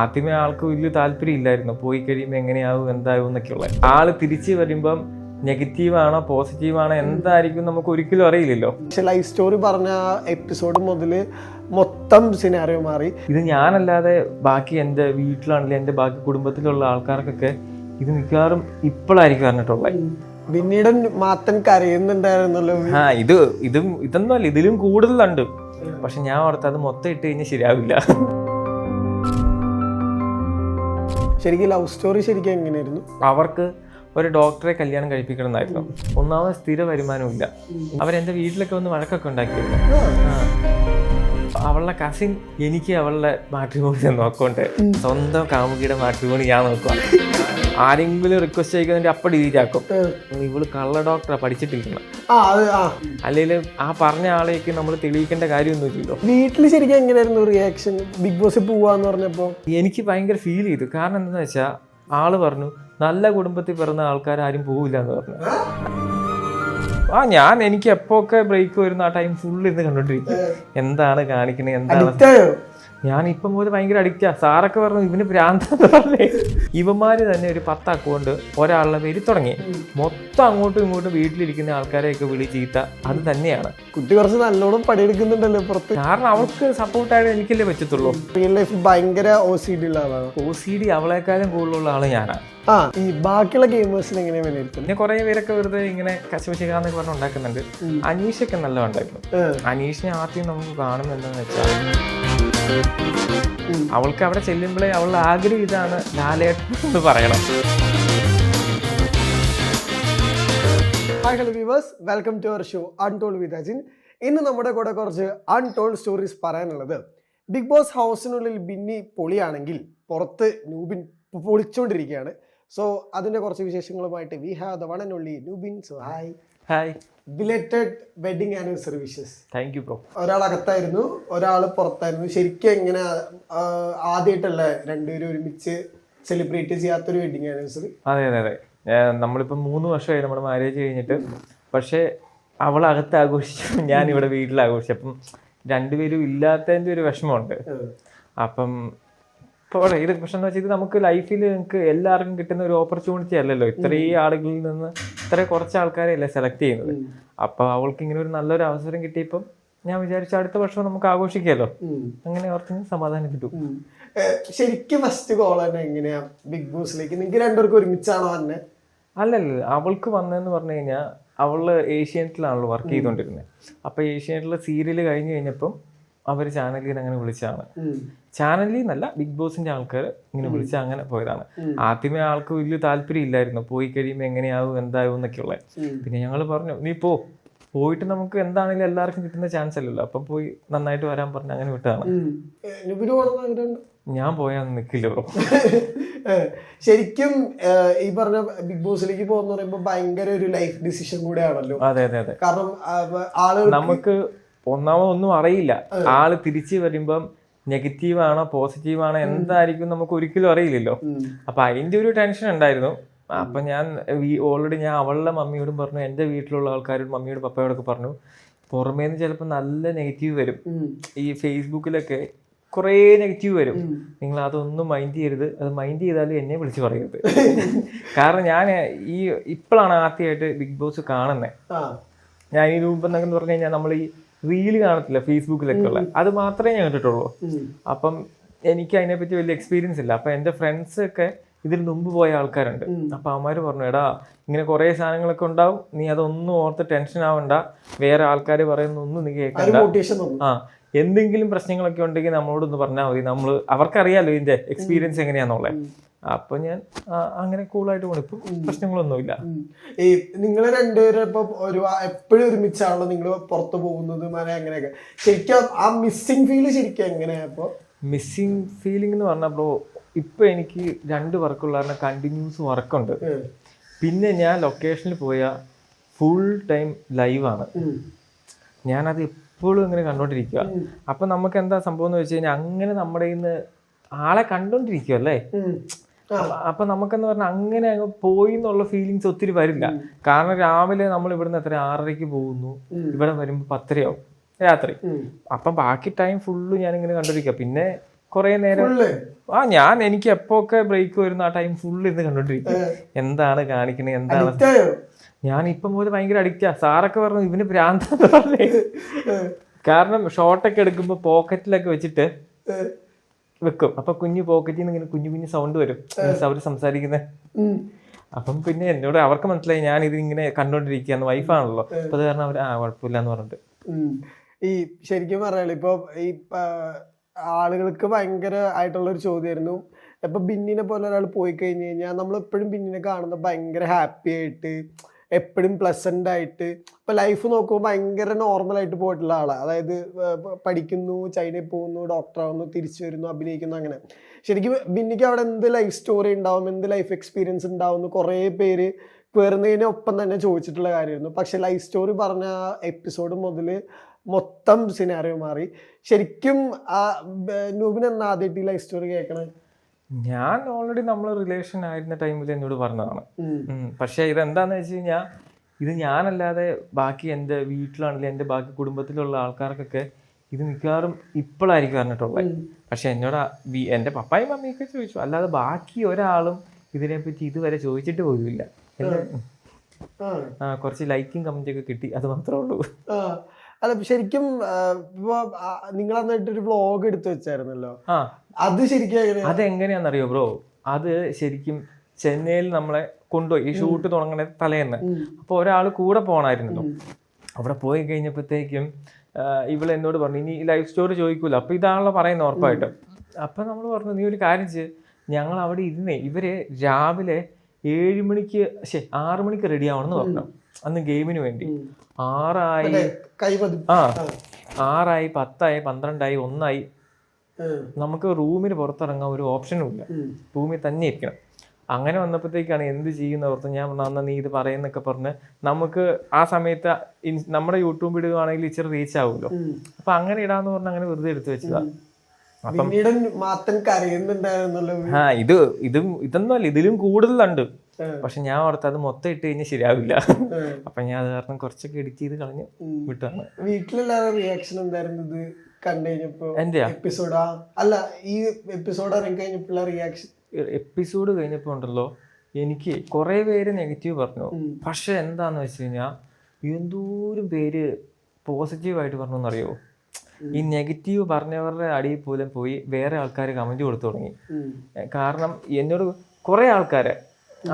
ആദ്യമേ ആൾക്ക് വലിയ താല്പര്യം ഇല്ലായിരുന്നു പോയി കഴിയുമ്പോൾ എങ്ങനെയാവും എന്താവും എന്നൊക്കെയുള്ള. ആൾ തിരിച്ചു വരുമ്പം നെഗറ്റീവാണോ പോസിറ്റീവാണോ പോസിറ്റീവ് ആണോ എന്തായിരിക്കും നമുക്ക് ഒരിക്കലും അറിയില്ലല്ലോ. പക്ഷെ ലൈഫ് സ്റ്റോറി പറഞ്ഞ എപ്പിസോഡ് മുതൽ മൊത്തം സിനാറിയോ മാറി. ഇത് ഞാനല്ലാതെ ബാക്കി എന്റെ വീട്ടിലാണെങ്കിലും എന്റെ ബാക്കി കുടുംബത്തിലുള്ള ആൾക്കാർക്കൊക്കെ ഇത് മിക്കവാറും ഇപ്പോഴായിരിക്കും അറിഞ്ഞിട്ടുള്ളത്. പിന്നീട് മാത്രം കരയുന്നുണ്ടായിരുന്നല്ലോ. ആ ഇത് ഇതും ഇതൊന്നും അല്ല ഇതിലും കൂടുതലുണ്ട്. പക്ഷെ ഞാൻ ഓർത്ത് അത് മൊത്തം ഇട്ട് കഴിഞ്ഞാൽ ശരിയാവില്ല. ശരിക്കും ലവ് സ്റ്റോറി ശരിക്കും എങ്ങനെയായിരുന്നു? അവർക്ക് ഒരു ഡോക്ടറെ കല്യാണം കഴിപ്പിക്കണം എന്നായിരുന്നു ഒന്നാമത് സ്ഥിര വരുമാനമില്ല അവരെന്റെ വീട്ടിലൊക്കെ വന്ന് വഴക്കൊക്കെ ഉണ്ടാക്കിയിരുന്നു. അവളുടെ കസിൻ എനിക്ക് അവളുടെ മാട്രിമോണി നോക്കോണ്ട് സ്വന്തം കാമുകിയുടെ മാട്രിമോണി ഞാൻ നോക്കുക ആരെങ്കിലും റിക്വസ്റ്റ് ചെയ്യുന്നതിന്റെ അപ്പ ഡിലീറ്റ് ആക്കും. ഇവൾ കള്ള ഡോക്ടറാ പഠിച്ചിട്ടിരിക്കണം. അല്ലെങ്കിൽ ആ. പറഞ്ഞ ആളേക്ക് നമ്മൾ തെളിയിക്കേണ്ട കാര്യമൊന്നും ഇല്ലല്ലോ വീട്ടിൽ ശരിക്കും എങ്ങനെയായിരുന്നു റിയാക്ഷൻ ബിഗ് ബോസ് പോവാന്ന് പറഞ്ഞപ്പോ? എനിക്ക് ഭയങ്കര ഫീൽ ചെയ്തു. കാരണം എന്താന്ന് വെച്ചാൽ ആൾ പറഞ്ഞു നല്ല കുടുംബത്തിൽ പിറന്ന ആൾക്കാർ ആരും പോവില്ല എന്ന് പറഞ്ഞു. ആ ഞാൻ എനിക്ക് എപ്പോഴൊക്കെ ബ്രേക്ക് വരുന്ന ആ ടൈം ഫുൾ ഇരുന്ന് കണ്ടോണ്ടിരിക്കും. എന്താണ് കാണിക്കുന്നത് എന്താണ് ഞാൻ ഇപ്പം മുതൽ ഭയങ്കര അഡിക്റ്റാ സാറൊക്കെ പറഞ്ഞു ഇവന് ഭ്രാന്ത പറഞ്ഞേ. ഇവന്മാര് തന്നെ ഒരു പത്ത് അക്കൗണ്ട് ഒരാളുടെ പേര് തുടങ്ങി. മൊത്തം അങ്ങോട്ടും ഇങ്ങോട്ടും വീട്ടിലിരിക്കുന്ന ആൾക്കാരെയൊക്കെ വിളി ചീത്ത. അത് തന്നെയാണ്. കുട്ടി കുറച്ച് നല്ലോണം പണിയെടുക്കുന്നുണ്ടല്ലോ പുറത്ത്. കാരണം അവൾക്ക് സപ്പോർട്ടായിട്ട് എനിക്കല്ലേ പറ്റത്തുള്ളൂ. റിയൽ ലൈഫ് ഭയങ്കര ഒ സി ഡി ഉള്ള ആളാണ്. ഒ സി ഡി അവളെക്കാളും കൂടുതലുള്ള ആൾ ഞാനാണ് ആ ഈ ബാക്കിയുള്ള ഗെയിമേഴ്സിന് എങ്ങനെയാ വിലയിരുത്തും പിന്നെ കുറെ പേരൊക്കെ വെറുതെ ഇങ്ങനെ കശുവശിക്കാന്നൊക്കെ പറഞ്ഞ് ഉണ്ടാക്കുന്നുണ്ട്. അനീഷൊക്കെ നല്ല ഉണ്ടായിരുന്നു. അനീഷിനെ ആദ്യം നമുക്ക് കാണുന്നുണ്ടെന്ന് വെച്ചാൽ അവൾക്ക് അവിടെ ചെല്ലുമ്പോഴേ അവളുടെ ആഗ്രഹം ഇതാണ് ലാലേട്ടൻ എന്ന് പറയണം. Hi hello viewers welcome to our show untold with Ajin ഇന്ന് നമ്മുടെ കൂടെ കുറച്ച് അൺടോൾ സ്റ്റോറീസ് പറയാനുള്ളത്. ബിഗ് ബോസ് ഹൗസിനുള്ളിൽ ബിന്നി പൊളിയാണെങ്കിൽ പുറത്ത് നൂബിൻ പൊളിച്ചുകൊണ്ടിരിക്കുകയാണ് സോ അതിന്റെ കുറച്ച് വിശേഷങ്ങളുമായിട്ട് we have the one and only Noobin. So hi hi belated wedding anniversary wishes thank you bro ഒരാൾ അകത്തായിരുന്നു ഒരാൾ പുറത്തായിരുന്നു. ശരിക്കും എങ്ങനെ ആദ്യമായിട്ടല്ല രണ്ടുപേരും ഒരുമിച്ച് സെലിബ്രേറ്റ് ചെയ്യാത്തൊരു വെഡിങ് ആനിവേഴ്സറി അതെ അതെ അതെ. നമ്മളിപ്പോൾ നമ്മളിപ്പം മൂന്ന് വർഷമായി നമ്മുടെ മാരേജ് കഴിഞ്ഞിട്ട്. പക്ഷേ അവൾ അകത്ത് ആഘോഷിച്ചു ഞാൻ ഇവിടെ വീട്ടിൽ ആഘോഷിച്ചു അപ്പം രണ്ടുപേരും ഇല്ലാത്തതിന്റെ ഒരു വിഷമമുണ്ട്. അപ്പം പോടെ ഇത് പക്ഷെ എന്ന് വെച്ചാൽ ഇത് നമുക്ക് ലൈഫിൽ നിങ്ങൾക്ക് എല്ലാവർക്കും കിട്ടുന്ന ഒരു ഓപ്പർച്യൂണിറ്റി അല്ലല്ലോ. ഇത്രയും ആളുകളിൽ നിന്ന് ഇത്ര കുറച്ച് ആൾക്കാരെയല്ലേ സെലക്ട് ചെയ്യുന്നത്. അപ്പൊ അവൾക്ക് ഇങ്ങനെ ഒരു നല്ലൊരു അവസരം കിട്ടിയപ്പം ഞാൻ വിചാരിച്ചു അടുത്ത വർഷം നമുക്ക് ആഘോഷിക്കാമല്ലോ അങ്ങനെ അവർക്ക് സമാധാനം കിട്ടും. ശരിക്കും ഫസ്റ്റ് കോൾ തന്നെ എങ്ങനെയാ ബിഗ് ബോസിലേക്ക്? നിങ്ങൾക്ക് രണ്ടുപേർക്കും ഒരുമിച്ചാണോ തന്നെ അല്ലല്ല അവൾക്ക് വന്നതെന്ന് പറഞ്ഞു കഴിഞ്ഞാൽ അവൾ ഏഷ്യാനെറ്റിലാണല്ലോ വർക്ക് ചെയ്തുകൊണ്ടിരുന്നത് അപ്പൊ ഏഷ്യാനെറ്റിലെ സീരിയൽ കഴിഞ്ഞു കഴിഞ്ഞപ്പം അവർ ചാനലിൽ നിന്ന് അങ്ങനെ വിളിച്ചതാണ്. ചാനലിൽ നിന്നല്ല ബിഗ് ബോസിന്റെ ആൾക്കാർ ഇങ്ങനെ വിളിച്ച അങ്ങനെ പോയതാണ്. ആദ്യമേ ആൾക്ക് വലിയ താല്പര്യം ഇല്ലായിരുന്നു. പോയി കഴിയുമ്പോൾ എങ്ങനെയാവും എന്താവും എന്നൊക്കെയുള്ള. പിന്നെ ഞങ്ങൾ പറഞ്ഞു നീ പോ. പോയിട്ട് നമുക്ക് എന്താണെങ്കിലും എല്ലാവർക്കും കിട്ടുന്ന ചാൻസ് അല്ലല്ലോ. അപ്പം പോയി നന്നായിട്ട് വരാൻ പറഞ്ഞ് അങ്ങനെ വിട്ടതാണ്. ഞാൻ പോയാൽ നിൽക്കില്ല ബ്രോ. ശരിക്കും ഈ പറഞ്ഞ ബിഗ് ബോസിലേക്ക് പോകുന്ന പറയുമ്പോൾ ഭയങ്കര ഒരു ലൈഫ് ഡിസിഷൻ കൂടെയാണല്ലോ. അതെ അതെ അതെ. കാരണം ആളുകൾ നമുക്ക് ഒന്നാമതൊന്നും അറിയില്ല. ആൾ തിരിച്ചു വരുമ്പം നെഗറ്റീവാണോ പോസിറ്റീവാണോ പോസിറ്റീവ് ആണോ എന്തായിരിക്കും നമുക്ക് ഒരിക്കലും അറിയില്ലല്ലോ. അപ്പൊ അതിന്റെ ഒരു ടെൻഷൻ ഉണ്ടായിരുന്നു. അപ്പൊ ഞാൻ ഓൾറെഡി ഞാൻ അവളുടെ മമ്മിയോടും പറഞ്ഞു എന്റെ വീട്ടിലുള്ള ആൾക്കാരോടും മമ്മിയോട് പപ്പയോടൊക്കെ പറഞ്ഞു പുറമേന്ന് ചിലപ്പോൾ നല്ല നെഗറ്റീവ് വരും. ഈ ഫേസ്ബുക്കിലൊക്കെ കുറേ നെഗറ്റീവ് വരും. നിങ്ങൾ അതൊന്നും മൈൻഡ് ചെയ്യരുത്. അത് മൈൻഡ് ചെയ്താലും എന്നെ വിളിച്ച് പറയരുത്. കാരണം ഞാൻ ഈ ഇപ്പോഴാണ് ആദ്യമായിട്ട് ബിഗ് ബോസ് കാണുന്നത് ഞാൻ ഈ രൂപം എന്നൊക്കെ പറഞ്ഞു കഴിഞ്ഞാൽ നമ്മൾ ഈ റീൽ കാണത്തില്ല ഫേസ്ബുക്കിലൊക്കെ ഉള്ള അത് മാത്രമേ ഞാൻ കണ്ടിട്ടുള്ളൂ. അപ്പം എനിക്ക് അതിനെപ്പറ്റി വലിയ എക്സ്പീരിയൻസ് ഇല്ല. അപ്പൊ എന്റെ ഫ്രണ്ട്സ് ഒക്കെ ഇതിന് മുമ്പ് പോയ ആൾക്കാരുണ്ട്. അപ്പൊ അവന്മാർ പറഞ്ഞു എടാ ഇങ്ങനെ കുറേ സാധനങ്ങളൊക്കെ ഉണ്ടാവും. നീ അതൊന്നും ഓർത്ത് ടെൻഷൻ ആവണ്ട. വേറെ ആൾക്കാർ പറയുന്ന ഒന്നും നീ കേൾക്കണ്ട. ആ എന്തെങ്കിലും പ്രശ്നങ്ങളൊക്കെ ഉണ്ടെങ്കിൽ നമ്മളോടൊന്ന് പറഞ്ഞാൽ മതി. നമ്മൾ അവർക്കറിയാലോ ഇതിന്റെ എക്സ്പീരിയൻസ് എങ്ങനെയാന്നുള്ളത്. അപ്പൊ ഞാൻ അങ്ങനെ കൂളായിട്ട് പോണു. ഇപ്പൊ പ്രശ്നങ്ങളൊന്നുമില്ല. ഈ നിങ്ങൾ രണ്ടുപേരും ഇപ്പൊ ഒരു എപ്പോഴും ഒരുമിച്ചാണല്ലോ നിങ്ങൾ പുറത്തു പോകുന്നത് അങ്ങനെയൊക്കെ. ശരിക്കും ആ മിസ്സിങ് ഫീൽ ശരിക്കും എങ്ങനെയാ ഇപ്പൊ? മിസ്സിങ് ഫീലിംഗ് എന്ന് പറഞ്ഞപ്പോ ബ്രോ ഇപ്പൊ എനിക്ക് രണ്ട് വർക്കുള്ള കാരണം കണ്ടിന്യൂസ് വർക്കുണ്ട് പിന്നെ ഞാൻ ലൊക്കേഷനിൽ പോയ ഫുൾ ടൈം ലൈവാണ് ഞാനത് എപ്പോഴും ഇങ്ങനെ കണ്ടോണ്ടിരിക്കുക അപ്പൊ നമുക്ക് എന്താ സംഭവം എന്ന് വെച്ച് കഴിഞ്ഞാൽ അങ്ങനെ നമ്മുടെ ഇന്ന് ആളെ കണ്ടോണ്ടിരിക്കുക അല്ലേ അപ്പൊ- നമുക്കെന്ന് പറഞ്ഞാൽ അങ്ങനെ അങ്ങ് പോയി എന്നുള്ള ഫീലിങ്സ് ഒത്തിരി വരില്ല. കാരണം രാവിലെ നമ്മൾ ഇവിടുന്ന് എത്ര ആറരയ്ക്ക് പോകുന്നു. ഇവിടെ വരുമ്പോൾ പത്തരയാവും. രാത്രി. അപ്പം ബാക്കി ടൈം ഫുള്ള് ഇങ്ങനെ കണ്ടിരിക്കുക പിന്നെ കുറെ നേരം ആ ഞാൻ എനിക്ക് എപ്പോഴൊക്കെ ബ്രേക്ക് വരുന്ന ആ ടൈം ഫുൾ ഇന്ന് കണ്ടോണ്ടിരിക്കും. എന്താണ് കാണിക്കുന്നത് എന്താണ് ഞാൻ ഇപ്പം മുതൽ ഭയങ്കര അഡിക്റ്റാ സാറൊക്കെ പറഞ്ഞു ഇവന് ഭ്രാന്താന്ന് പറഞ്ഞു. കാരണം ഷോർട്ടൊക്കെ എടുക്കുമ്പോ പോക്കറ്റിലൊക്കെ വെച്ചിട്ട് വെക്കും. അപ്പൊ കുഞ്ഞു പോക്കറ്റിൽ നിന്ന് ഇങ്ങനെ കുഞ്ഞു കുഞ്ഞു സൗണ്ട് വരും. അവർ സംസാരിക്കുന്നത് അപ്പം പിന്നെ എന്നോട് അവർക്ക് മനസ്സിലായി ഞാൻ ഇത് ഇങ്ങനെ കണ്ടോണ്ടിരിക്കുകയാണ് വൈഫാണല്ലോ അപ്പൊ അത് കാരണം അവർ ആ കുഴപ്പമില്ല എന്ന് പറഞ്ഞിട്ട്. ഈ ശരിക്കും പറയാലോ ഇപ്പൊ ഈ ആളുകൾക്ക് ഭയങ്കര ആയിട്ടുള്ള ഒരു ചോദ്യമായിരുന്നു. ഇപ്പൊ ബിന്നിനെ പോലെ ഒരാൾ പോയി കഴിഞ്ഞു കഴിഞ്ഞാൽ നമ്മൾ എപ്പോഴും ബിന്നിനെ കാണുന്ന ഭയങ്കര ഹാപ്പി ആയിട്ട് എപ്പോഴും പ്ലസന്റ് ആയിട്ട്. ഇപ്പൊ ലൈഫ് നോക്കുമ്പോൾ ഭയങ്കര നോർമൽ ആയിട്ട് പോയിട്ടുള്ള ആളാണ് അതായത് പഠിക്കുന്നു ചൈനയിൽ പോകുന്നു ഡോക്ടറാവുന്നു തിരിച്ചു വരുന്നു അഭിനയിക്കുന്നു അങ്ങനെ. ശരിക്കും ബിന്നിക്ക് അവിടെ എന്ത് ലൈഫ് സ്റ്റോറി ഉണ്ടാവും എന്ത് ലൈഫ് എക്സ്പീരിയൻസ് ഉണ്ടാവും എന്ന് കുറേ പേര് കയറുന്നതിനെ ഒപ്പം തന്നെ ചോദിച്ചിട്ടുള്ള കാര്യമായിരുന്നു. പക്ഷെ ലൈഫ് സ്റ്റോറി പറഞ്ഞ എപ്പിസോഡ് മുതൽ മൊത്തം സിനാറിയോ മാറി. ശരിക്കും ആ എന്നാ ഈ ലൈഫ് സ്റ്റോറി കേൾക്കണേ? ഞാൻ ഓൾറെഡി നമ്മൾ റിലേഷൻ ആയിരുന്ന ടൈമിൽ എന്നോട് പറഞ്ഞതാണ്. പക്ഷേ ഇതെന്താന്ന് വെച്ച് കഴിഞ്ഞാൽ ഇത് ഞാനല്ലാതെ ബാക്കി എന്റെ വീട്ടിലാണെങ്കിലും എന്റെ ബാക്കി കുടുംബത്തിലുള്ള ആൾക്കാർക്കൊക്കെ ഇത് മിക്കവാറും ഇപ്പോഴായിരിക്കും പറഞ്ഞിട്ടുള്ളത് പക്ഷെ എന്നോട് എന്റെ പപ്പായും മമ്മിയൊക്കെ ചോദിച്ചു. അല്ലാതെ ബാക്കി ഒരാളും ഇതിനെപ്പറ്റി ഇതുവരെ ചോദിച്ചിട്ട് പോലുമില്ല. കുറച്ച് ലൈക്കും കമന്റും ഒക്കെ കിട്ടി. അത് മാത്രമേ ഉള്ളൂ. അല്ല ശരിക്കും ഇപ്പൊ നിങ്ങൾ അന്നിട്ടൊരു ഒരു വ്ളോഗ് എടുത്തു വെച്ചായിരുന്നല്ലോ. അത് ശരിക്കും അതെങ്ങനെയാണെന്നറിയോ ബ്രോ? അത് ശരിക്കും ചെന്നൈയിൽ നമ്മളെ കൊണ്ടുപോയി ഈ ഷൂട്ട് തുടങ്ങണ തലേന്ന്. അപ്പോൾ ഒരാൾ കൂടെ പോകണമായിരുന്നല്ലോ അവിടെ പോയി കഴിഞ്ഞപ്പോഴത്തേക്കും ഇവൾ എന്നോട് പറഞ്ഞു ഇനി ലൈഫ് സ്റ്റോറി ചോദിക്കൂല. അപ്പൊ ഇതാണല്ലോ പറയുന്നത് ഉറപ്പായിട്ടും. അപ്പൊ നമ്മൾ പറഞ്ഞു നീ ഒരു കാര്യം ചെയ്യ്. ഞങ്ങൾ അവിടെ ഇരുന്നേ ഇവരെ രാവിലെ ഏഴ് മണിക്ക് ശേ ആറ് മണിക്ക് റെഡി ആവണമെന്ന് പറഞ്ഞു. അന്ന് ഗെയിമിന് വേണ്ടി. ആറായി ആ ആറായി പത്തായി പന്ത്രണ്ടായി ഒന്നായി. നമുക്ക് റൂമിന് പുറത്തിറങ്ങാൻ ഒരു ഓപ്ഷനും ഇല്ല. റൂമിൽ തന്നെ ഇരിക്കണം. അങ്ങനെ വന്നപ്പോഴത്തേക്കാണ് എന്ത് ചെയ്യുന്ന ഓർത്ത് ഞാൻ നന്ന നീ ഇത് പറയുന്നൊക്കെ പറഞ്ഞ് നമുക്ക് ആ സമയത്ത് നമ്മുടെ യൂട്യൂബ് ഇടുകയാണെങ്കിൽ ഇച്ചിരി റീച്ച് ആവുമല്ലോ. അപ്പൊ അങ്ങനെ ഇടാന്ന് പറഞ്ഞാൽ അങ്ങനെ വെറുതെ എടുത്തു വെച്ചതാ. പിന്നീട് ആ ഇത് ഇതും ഇതൊന്നും അല്ല ഇതിലും കൂടുതലുണ്ട്. പക്ഷെ ഞാൻ ഓർത്ത് അത് മൊത്തം ഇട്ട് കഴിഞ്ഞാൽ ശരിയാവില്ല. അപ്പൊ ഞാൻ അത് കാരണം കുറച്ചൊക്കെ എഡിറ്റ് ചെയ്ത് കളഞ്ഞു. വിട്ടാണ് വീട്ടിലെല്ലാവരും റിയാക്ഷൻ എന്തായിരുന്നു ഇത് കണ്ടു കഴിഞ്ഞപ്പോ? എപ്പിസോഡാ അല്ല ഈ എപ്പിസോഡ് ഇറങ്ങി കഴിഞ്ഞപ്പോഴുള്ള റിയാക്ഷൻ എപ്പിസോഡ് കഴിഞ്ഞപ്പോ ഉണ്ടല്ലോ എനിക്ക് കുറെ പേര് നെഗറ്റീവ് പറഞ്ഞു. പക്ഷെ എന്താന്ന് വെച്ച് കഴിഞ്ഞാൽ എന്തോരം പേര് പോസിറ്റീവായിട്ട് പറഞ്ഞു എന്നറിയോ? ഈ നെഗറ്റീവ് പറഞ്ഞവരുടെ അടിയിൽ പോലും പോയി വേറെ ആൾക്കാർ കമന്റ് കൊടുത്തു തുടങ്ങി. കാരണം എന്നോട് കുറേ ആൾക്കാരെ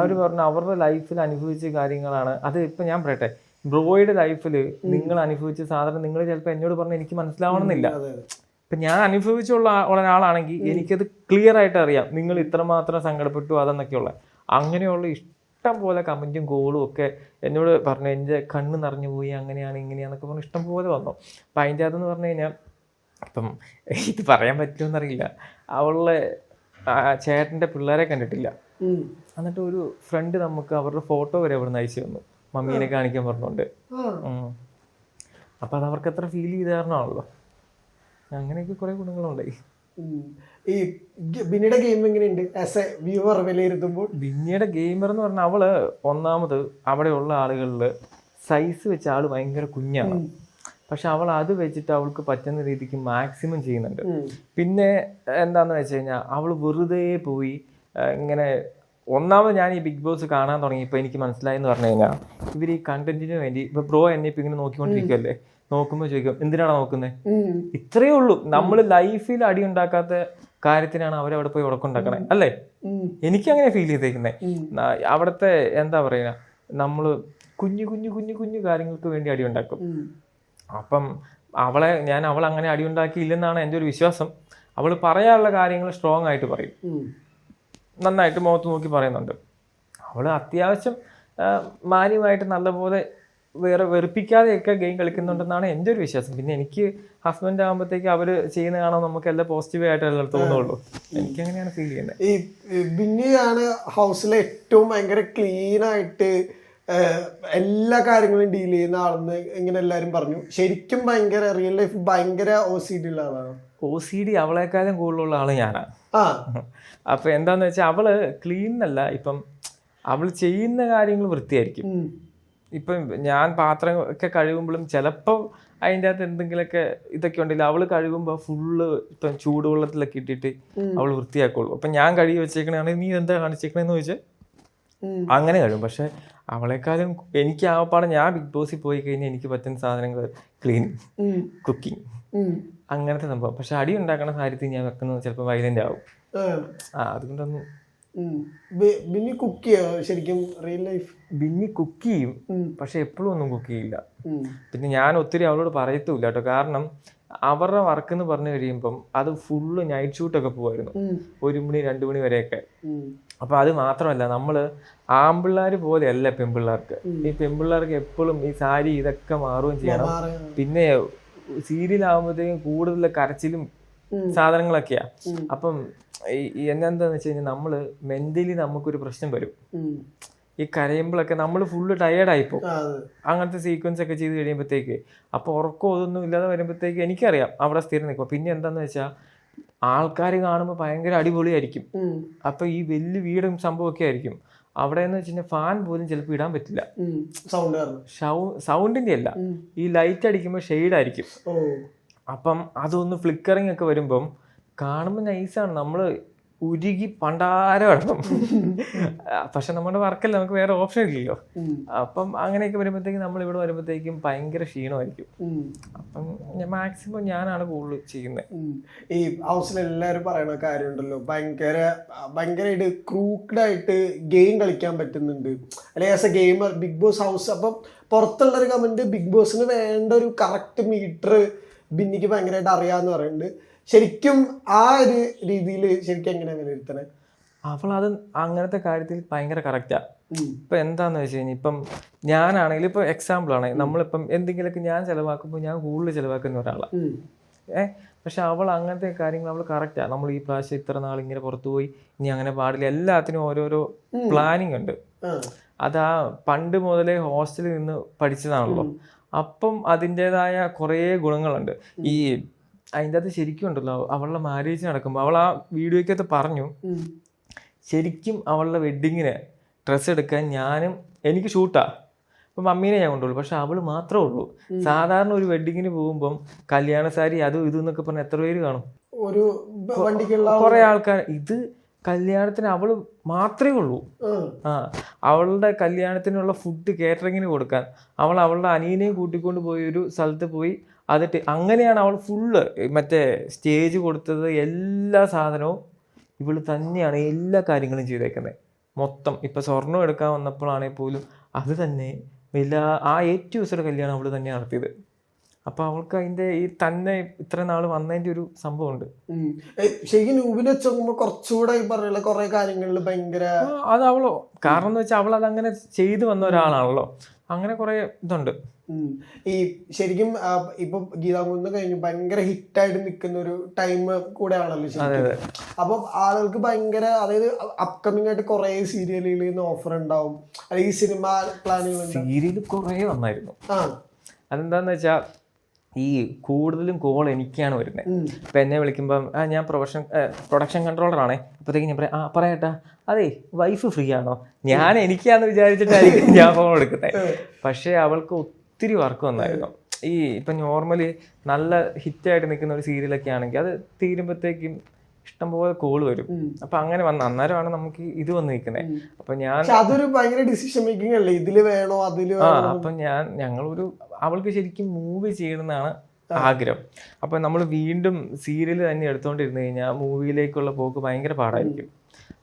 അവർ പറഞ്ഞു അവരുടെ ലൈഫിൽ അനുഭവിച്ച കാര്യങ്ങളാണ്. അത് ഇപ്പൊ ഞാൻ പറയട്ടെ ബ്രോയുടെ ലൈഫിൽ നിങ്ങൾ അനുഭവിച്ച സാധനം നിങ്ങൾ ചിലപ്പോൾ എന്നോട് പറഞ്ഞ എനിക്ക് മനസ്സിലാവണമെന്നില്ല. ഇപ്പം ഞാൻ അനുഭവിച്ചുള്ള ഒരാളാണെങ്കിൽ എനിക്കത് ക്ലിയർ ആയിട്ട് അറിയാം നിങ്ങൾ ഇത്രമാത്രം സങ്കടപ്പെട്ടു അതെന്നൊക്കെയുള്ള. അങ്ങനെയുള്ള ഇഷ്ടം പോലെ കമന്റും ഗോളും ഒക്കെ എന്നോട് പറഞ്ഞു എന്റെ കണ്ണ് നിറഞ്ഞു പോയി അങ്ങനെയാണ് ഇങ്ങനെയാണെന്നൊക്കെ പറഞ്ഞ് ഇഷ്ടം പോലെ വന്നു. അപ്പം അതിന്റെ അതെന്ന് പറഞ്ഞു കഴിഞ്ഞാൽ അപ്പം ഇത് പറയാൻ പറ്റുമെന്നറിയില്ല അവളുടെ ചേട്ടന്റെ പിള്ളേരെ കണ്ടിട്ടില്ല. എന്നിട്ട് ഒരു ഫ്രണ്ട് നമുക്ക് അവരുടെ ഫോട്ടോ വരെ അവിടെ നിന്ന് അയച്ചു തന്നു. മമ്മീനെ കാണിക്കാൻ പറഞ്ഞുകൊണ്ട് അപ്പം അത് അവർക്ക് എത്ര ഫീൽ ചെയ്ത കാരണമാണല്ലോ. അങ്ങനെയൊക്കെ കുറെ ഗുണങ്ങളുണ്ടായി. ഈ ബിന്നിയുടെ ഗെയിം എങ്ങനെയുണ്ട്? ആസ് എ വ്യൂവർ വിലയിരുത്തുമ്പോൾ. ബിന്നിയുടെ ഗെയിമർ എന്ന് പറഞ്ഞാൽ അവൾ ഒന്നാമത് അവിടെയുള്ള ആളുകളിൽ സൈസ് വെച്ച ആൾ ഭയങ്കര കുഞ്ഞാണ്. പക്ഷെ അവൾ അത് വെച്ചിട്ട് അവൾക്ക് പറ്റുന്ന രീതിക്ക് മാക്സിമം ചെയ്യുന്നുണ്ട്. പിന്നെ എന്താന്ന് വെച്ച് കഴിഞ്ഞാൽ അവൾ വെറുതെ പോയി ഇങ്ങനെ ഒന്നാമത് ഞാൻ ഈ ബിഗ് ബോസ് കാണാൻ തുടങ്ങിയപ്പോൾ എനിക്ക് മനസ്സിലായെന്ന് പറഞ്ഞു കഴിഞ്ഞാൽ ഇവർ ഈ കണ്ടന്റിന് വേണ്ടി ഇപ്പൊ ബ്രോ എന്നെ ഇപ്പൊ ഇങ്ങനെ നോക്കിക്കൊണ്ടിരിക്കുമല്ലേ നോക്കുമ്പോൾ ചോദിക്കും എന്തിനാണ് നോക്കുന്നത്. ഇത്രയേ ഉള്ളൂ. നമ്മൾ ലൈഫിൽ അടി ഉണ്ടാക്കാത്ത കാര്യത്തിനാണ് അവരവിടെ പോയി ഉടക്കുണ്ടാക്കണേ അല്ലേ? എനിക്ക് അങ്ങനെ ഫീൽ ചെയ്തേക്കുന്നേ. അവിടുത്തെ എന്താ പറയുക നമ്മൾ കുഞ്ഞു കുഞ്ഞു കുഞ്ഞു കുഞ്ഞു കാര്യങ്ങൾക്ക് വേണ്ടി അടി ഉണ്ടാക്കും അപ്പം അവളെ ഞാൻ അവൾ അങ്ങനെ അടി ഉണ്ടാക്കിയില്ലെന്നാണ് എന്റെ ഒരു വിശ്വാസം. അവൾ പറയാനുള്ള കാര്യങ്ങൾ സ്ട്രോങ് ആയിട്ട് പറയും. നന്നായിട്ട് മുഖത്ത് നോക്കി പറയുന്നുണ്ട്. അവൾ അത്യാവശ്യം മാന്യമായിട്ട് നല്ലപോലെ വേറെ വെറുപ്പിക്കാതെയൊക്കെ ഗെയിം കളിക്കുന്നുണ്ടെന്നാണ് എന്റെ ഒരു വിശ്വാസം. പിന്നെ എനിക്ക് ഹസ്ബൻഡ് ആകുമ്പോഴത്തേക്ക് അവർ ചെയ്യുന്ന കാണാൻ നമുക്ക് എല്ലാം പോസിറ്റീവ് ആയിട്ടല്ലേ തോന്നുള്ളൂ. എനിക്ക് അങ്ങനെയാണ് ഫീൽ ചെയ്യുന്നത് ഈ ബിന്നിയാണ് ഹൗസിലെ ഏറ്റവും ഭയങ്കര ക്ലീൻ ആയിട്ട് എല്ലാ കാര്യങ്ങളും ഡീൽ ചെയ്യുന്ന ആളെന്ന് ഇങ്ങനെ എല്ലാവരും പറഞ്ഞു. ശരിക്കും ഭയങ്കര റിയൽ ലൈഫ് ഭയങ്കര ഒ സി ഡി ഉള്ള ആളാണ്? ഒ സി ഡി അവളെക്കാളും കൂടുതലുള്ള ആൾ ഞാനാണ് ആ. അപ്പൊ എന്താന്ന് വെച്ചാൽ അവൾ ക്ലീൻ അല്ല ഇപ്പം അവൾ ചെയ്യുന്ന കാര്യങ്ങൾ വൃത്തിയായിരിക്കും. ഇപ്പം ഞാൻ പാത്രം ഒക്കെ കഴുകുമ്പോഴും ചിലപ്പോൾ അതിന്റെ അകത്ത് എന്തെങ്കിലുമൊക്കെ ഇതൊക്കെ ഉണ്ടെങ്കിൽ അവൾ കഴുകുമ്പോൾ ഫുള്ള് ഇപ്പം ചൂടുവെള്ളത്തിലൊക്കെ ഇട്ടിട്ട് അവൾ വൃത്തിയാക്കുള്ളൂ അപ്പം ഞാൻ കഴുകി വെച്ചേക്കണാണെങ്കിൽ നീ എന്താ കാണിച്ചേക്കണേന്ന് ചോദിച്ചാൽ. അങ്ങനെ കഴിയും പക്ഷെ അവളെക്കാളും എനിക്ക് ആ പാടെ ഞാൻ ബിഗ് ബോസിൽ പോയി കഴിഞ്ഞാൽ എനിക്ക് പറ്റുന്ന സാധനങ്ങൾ ക്ലീനിങ്. കുക്കിംഗ്. അങ്ങനത്തെ സംഭവം പക്ഷെ അടി ഉണ്ടാക്കണ കാര്യത്തിൽ ഞാൻ വെക്കുന്നത് ചിലപ്പോൾ വൈലന്റ് ആവും ആ. അതുകൊണ്ടൊന്നും ബിന്നി കുക്ക് ചെയ്യോ ശരിക്കും റിയൽ ലൈഫ് ബിന്നി കുക്ക് ചെയ്യും പക്ഷെ എപ്പോഴും ഒന്നും കുക്ക് ചെയ്യില്ല. പിന്നെ ഞാൻ ഒത്തിരി അവളോട് പറയത്തുമില്ല കേട്ടോ. കാരണം അവരുടെ വർക്ക് എന്ന് പറഞ്ഞു കഴിയുമ്പം അത് ഫുള്ള് നൈറ്റ് ഷൂട്ടൊക്കെ പോകുമായിരുന്നു പോവായിരുന്നു. ഒരു മണി രണ്ടു മണി വരെയൊക്കെ. അപ്പൊ അത് മാത്രമല്ല നമ്മൾ ആമ്പിള്ളാര് പോലെയല്ല പെൺപിള്ളേർക്ക് ഈ പെൺപിള്ളേർക്ക് എപ്പോഴും ഈ സാരി ഇതൊക്കെ മാറുകയും ചെയ്യണം. പിന്നെ സീരിയൽ ആകുമ്പോഴത്തേക്കും കൂടുതൽ കരച്ചിലും. സാധനങ്ങളൊക്കെയാ. അപ്പം എന്താന്ന് വെച്ച് കഴിഞ്ഞാൽ നമ്മൾ മെന്റലി നമുക്കൊരു പ്രശ്നം വരും. ഈ കരയുമ്പോഴൊക്കെ നമ്മൾ ഫുള്ള് ടയേർഡായിപ്പോ പോകും. അങ്ങനത്തെ സീക്വൻസ് ഒക്കെ ചെയ്ത് കഴിയുമ്പോഴത്തേക്ക് അപ്പോൾ ഉറക്കം അതൊന്നും ഇല്ലാതെ വരുമ്പോഴത്തേക്ക് എനിക്കറിയാം അവിടെ സ്ഥിരം നിൽക്കും. പിന്നെ എന്താന്ന് വെച്ചാൽ ആൾക്കാർ കാണുമ്പോൾ ഭയങ്കര അടിപൊളിയായിരിക്കും. അപ്പൊ ഈ വലിയ വീടും സംഭവമൊക്കെ ആയിരിക്കും. അവിടെ എന്ന് വെച്ചാൽ ഫാൻ പോലും ചിലപ്പോൾ ഇടാൻ പറ്റില്ല. സൗണ്ടിന്റെ അല്ല. ഈ ലൈറ്റ് അടിക്കുമ്പോൾ ഷെയ്ഡായിരിക്കും ഓ. അപ്പം അതൊന്ന് ഫ്ലിക്കറിങ് ഒക്കെ വരുമ്പം കാണുമ്പോൾ നൈസാണ് നമ്മൾ ഉരുകി പണ്ടാരം കിടക്കും പക്ഷെ നമ്മുടെ വർക്കല്ല നമുക്ക് വേറെ ഓപ്ഷൻ ഇല്ലല്ലോ. അപ്പം അങ്ങനെയൊക്കെ വരുമ്പോഴത്തേക്കും നമ്മൾ ഇവിടെ വരുമ്പോഴത്തേക്കും ഭയങ്കര ക്ഷീണമായിരിക്കും. അപ്പം ഞാൻ മാക്സിമം ഞാനാണ് കൂടുതൽ ചെയ്യുന്നത്. ഈ ഹൗസിൽ എല്ലാവരും പറയണ കാര്യമുണ്ടല്ലോ. ഭയങ്കര ഭയങ്കരമായിട്ട് ക്രൂക്ഡ് ആയിട്ട് ഗെയിം കളിക്കാൻ പറ്റുന്നുണ്ട്. അല്ലെങ്കിൽ as a gamer big boss house അപ്പം പുറത്തുള്ളൊരു കമന്റ് ബിഗ് ബോസിന് വേണ്ട ഒരു കറക്റ്റ് മീറ്റർ ബിന്നിക്ക് ഭയങ്കരമായിട്ട് അറിയാന്ന് പറയുന്നുണ്ട് ശരിക്കും ആ ഒരു രീതിയിൽ ശരിക്കും എങ്ങനെ വിലയിരുത്തണേ? അവൾ അത് അങ്ങനത്തെ കാര്യത്തിൽ ഭയങ്കര കറക്റ്റാ. ഇപ്പൊ എന്താന്ന് വെച്ച് കഴിഞ്ഞാൽ ഇപ്പം ഞാനാണെങ്കിൽ ഇപ്പൊ എക്സാമ്പിൾ ആണ്. നമ്മളിപ്പം എന്തെങ്കിലുമൊക്കെ ഞാൻ ചെലവാക്കുമ്പോൾ ഞാൻ കൂടുതൽ ചെലവാക്കുന്ന ഒരാളാണ് ഏഹ് ഏ? പക്ഷെ അവൾ അങ്ങനത്തെ കാര്യങ്ങൾ അവൾ കറക്റ്റാ നമ്മൾ ഈ പ്രാവശ്യം ഇത്ര നാൾ ഇങ്ങനെ പുറത്തു പോയി ഇനി അങ്ങനെ പാടില്ല. എല്ലാത്തിനും ഓരോരോ പ്ലാനിങ് ഉണ്ട്. ആ. അതാ പണ്ട് മുതലേ ഹോസ്റ്റലിൽ നിന്ന് പഠിച്ചതാണല്ലോ. അപ്പം അതിന്റെതായ കുറേ ഗുണങ്ങളുണ്ട്. ഈ അതിന്റെ അകത്ത് ശരിക്കും ഉണ്ടല്ലോ അവളുടെ മാരേജ് നടക്കുമ്പോൾ അവൾ ആ വീഡിയോയ്ക്കകത്ത് പറഞ്ഞു ശരിക്കും അവളുടെ വെഡ്ഡിങ്ങിന് ഡ്രസ്സ് എടുക്കാൻ ഞാനും എനിക്ക് ഷൂട്ടാ അപ്പം മമ്മീനെ ഞാൻ കൊണ്ടുള്ളൂ പക്ഷെ അവൾ മാത്രമേ ഉള്ളൂ. സാധാരണ ഒരു വെഡ്ഡിങ്ങിന് പോകുമ്പം കല്യാണ സാരി അതും ഇതും എന്നൊക്കെ പറഞ്ഞാൽ എത്ര പേര് കാണും? ഒരു കുറെ ആൾക്കാർ ഇത് കല്യാണത്തിന് അവൾ മാത്രമേ ഉള്ളൂ. ആ. ആ അവളുടെ കല്യാണത്തിനുള്ള ഫുഡ് കേറ്ററിങ്ങിന് കൊടുക്കാൻ. അവൾ അവളുടെ അനിയനെയും കൂട്ടിക്കൊണ്ട് പോയി ഒരു സ്ഥലത്ത് പോയി അതിട്ട് അങ്ങനെയാണ് അവൾ ഫുള്ള് മറ്റേ സ്റ്റേജ് കൊടുത്തത്. എല്ലാ സാധനവും ഇവൾ തന്നെയാണ് എല്ലാ കാര്യങ്ങളും ചെയ്തേക്കുന്നത് മൊത്തം ഇപ്പൊ സ്വർണം എടുക്കാൻ വന്നപ്പോഴാണെങ്കിൽ പോലും അത് തന്നെ എല്ലാ ആ ഏറ്റവും ദിവസത്തെ കല്യാണം അവൾ തന്നെ നടത്തിയത്. അപ്പൊ അവൾക്ക് അതിന്റെ ഈ തന്നെ ഇത്ര നാൾ വന്നതിന്റെ ഒരു സംഭവമുണ്ട്. ശരിക്കും നൂബിൽ വെച്ച് നോക്കുമ്പോ കുറച്ചുകൂടെ ഈ പറഞ്ഞ കുറെ കാര്യങ്ങളിൽ ഭയങ്കര അത് അവളോ കാരണം എന്ന് വെച്ചാൽ അവൾ അതങ്ങനെ ചെയ്തു വന്ന ഒരാളാണല്ലോ. അങ്ങനെ കുറെ ഇതുണ്ട്. ഈ ശരിക്കും ഇപ്പൊ ഗീതാകുന്ന് കഴിഞ്ഞ് ഭയങ്കര ഹിറ്റായിട്ട് നിൽക്കുന്ന ഒരു ടൈം കൂടെ ആണല്ലോ അപ്പൊ ആളുകൾക്ക് ഭയങ്കര അതായത് അപ്കമിങ് ആയിട്ട് കുറെ സീരിയലുകളിൽ നിന്ന് ഓഫർ ഉണ്ടാവും. അല്ലെങ്കിൽ സിനിമ പ്ലാനുകൾ സീരിയൽ കുറെ വന്നായിരുന്നു. ആ. അതെന്താന്ന് വെച്ചാൽ ഈ കൂടുതലും കോൾ എനിക്കാണ് വരുന്നത്. ഇപ്പം എന്നെ വിളിക്കുമ്പം ആ ഞാൻ പ്രൊഫഷൻ പ്രൊഡക്ഷൻ കൺട്രോളറാണേ അപ്പോഴത്തേക്ക് ഞാൻ പറയാം ആ പറയട്ടാ. അതെ വൈഫ് ഫ്രീ ആണോ? ഞാൻ എനിക്കാന്ന് വിചാരിച്ചിട്ടായിരിക്കും ഞാൻ ഫോൺ എടുക്കുന്നത് പക്ഷേ അവൾക്ക് ഒത്തിരി വർക്ക് വന്നായിരുന്നു. ഈ ഇപ്പം നോർമലി നല്ല ഹിറ്റായിട്ട് നിൽക്കുന്ന ഒരു സീരിയലൊക്കെ ആണെങ്കിൽ അത് തീരുമ്പോഴത്തേക്കും ഇഷ്ടംപോലെ കോൾ വരും. അപ്പൊ അങ്ങനെ വന്ന അന്നേരമാണ് നമുക്ക് ഇത് വന്ന് നിൽക്കുന്നത് അപ്പൊ ഞാൻ അതൊരു ഭയങ്കര ഡിസിഷൻ മേക്കിംഗ് അല്ലേ? ഇതിൽ വേണോ അതിൽ ആ അപ്പൊ ഞാൻ ഞങ്ങളൊരു അവൾക്ക് ശരിക്കും മൂവ് ചെയ്യണമെന്നാണ് ആഗ്രഹം. അപ്പൊ നമ്മൾ വീണ്ടും സീരിയൽ തന്നെ എടുത്തോണ്ടിരുന്നു കഴിഞ്ഞാൽ മൂവിയിലേക്കുള്ള പോക്ക് ഭയങ്കര പാടായിരിക്കും.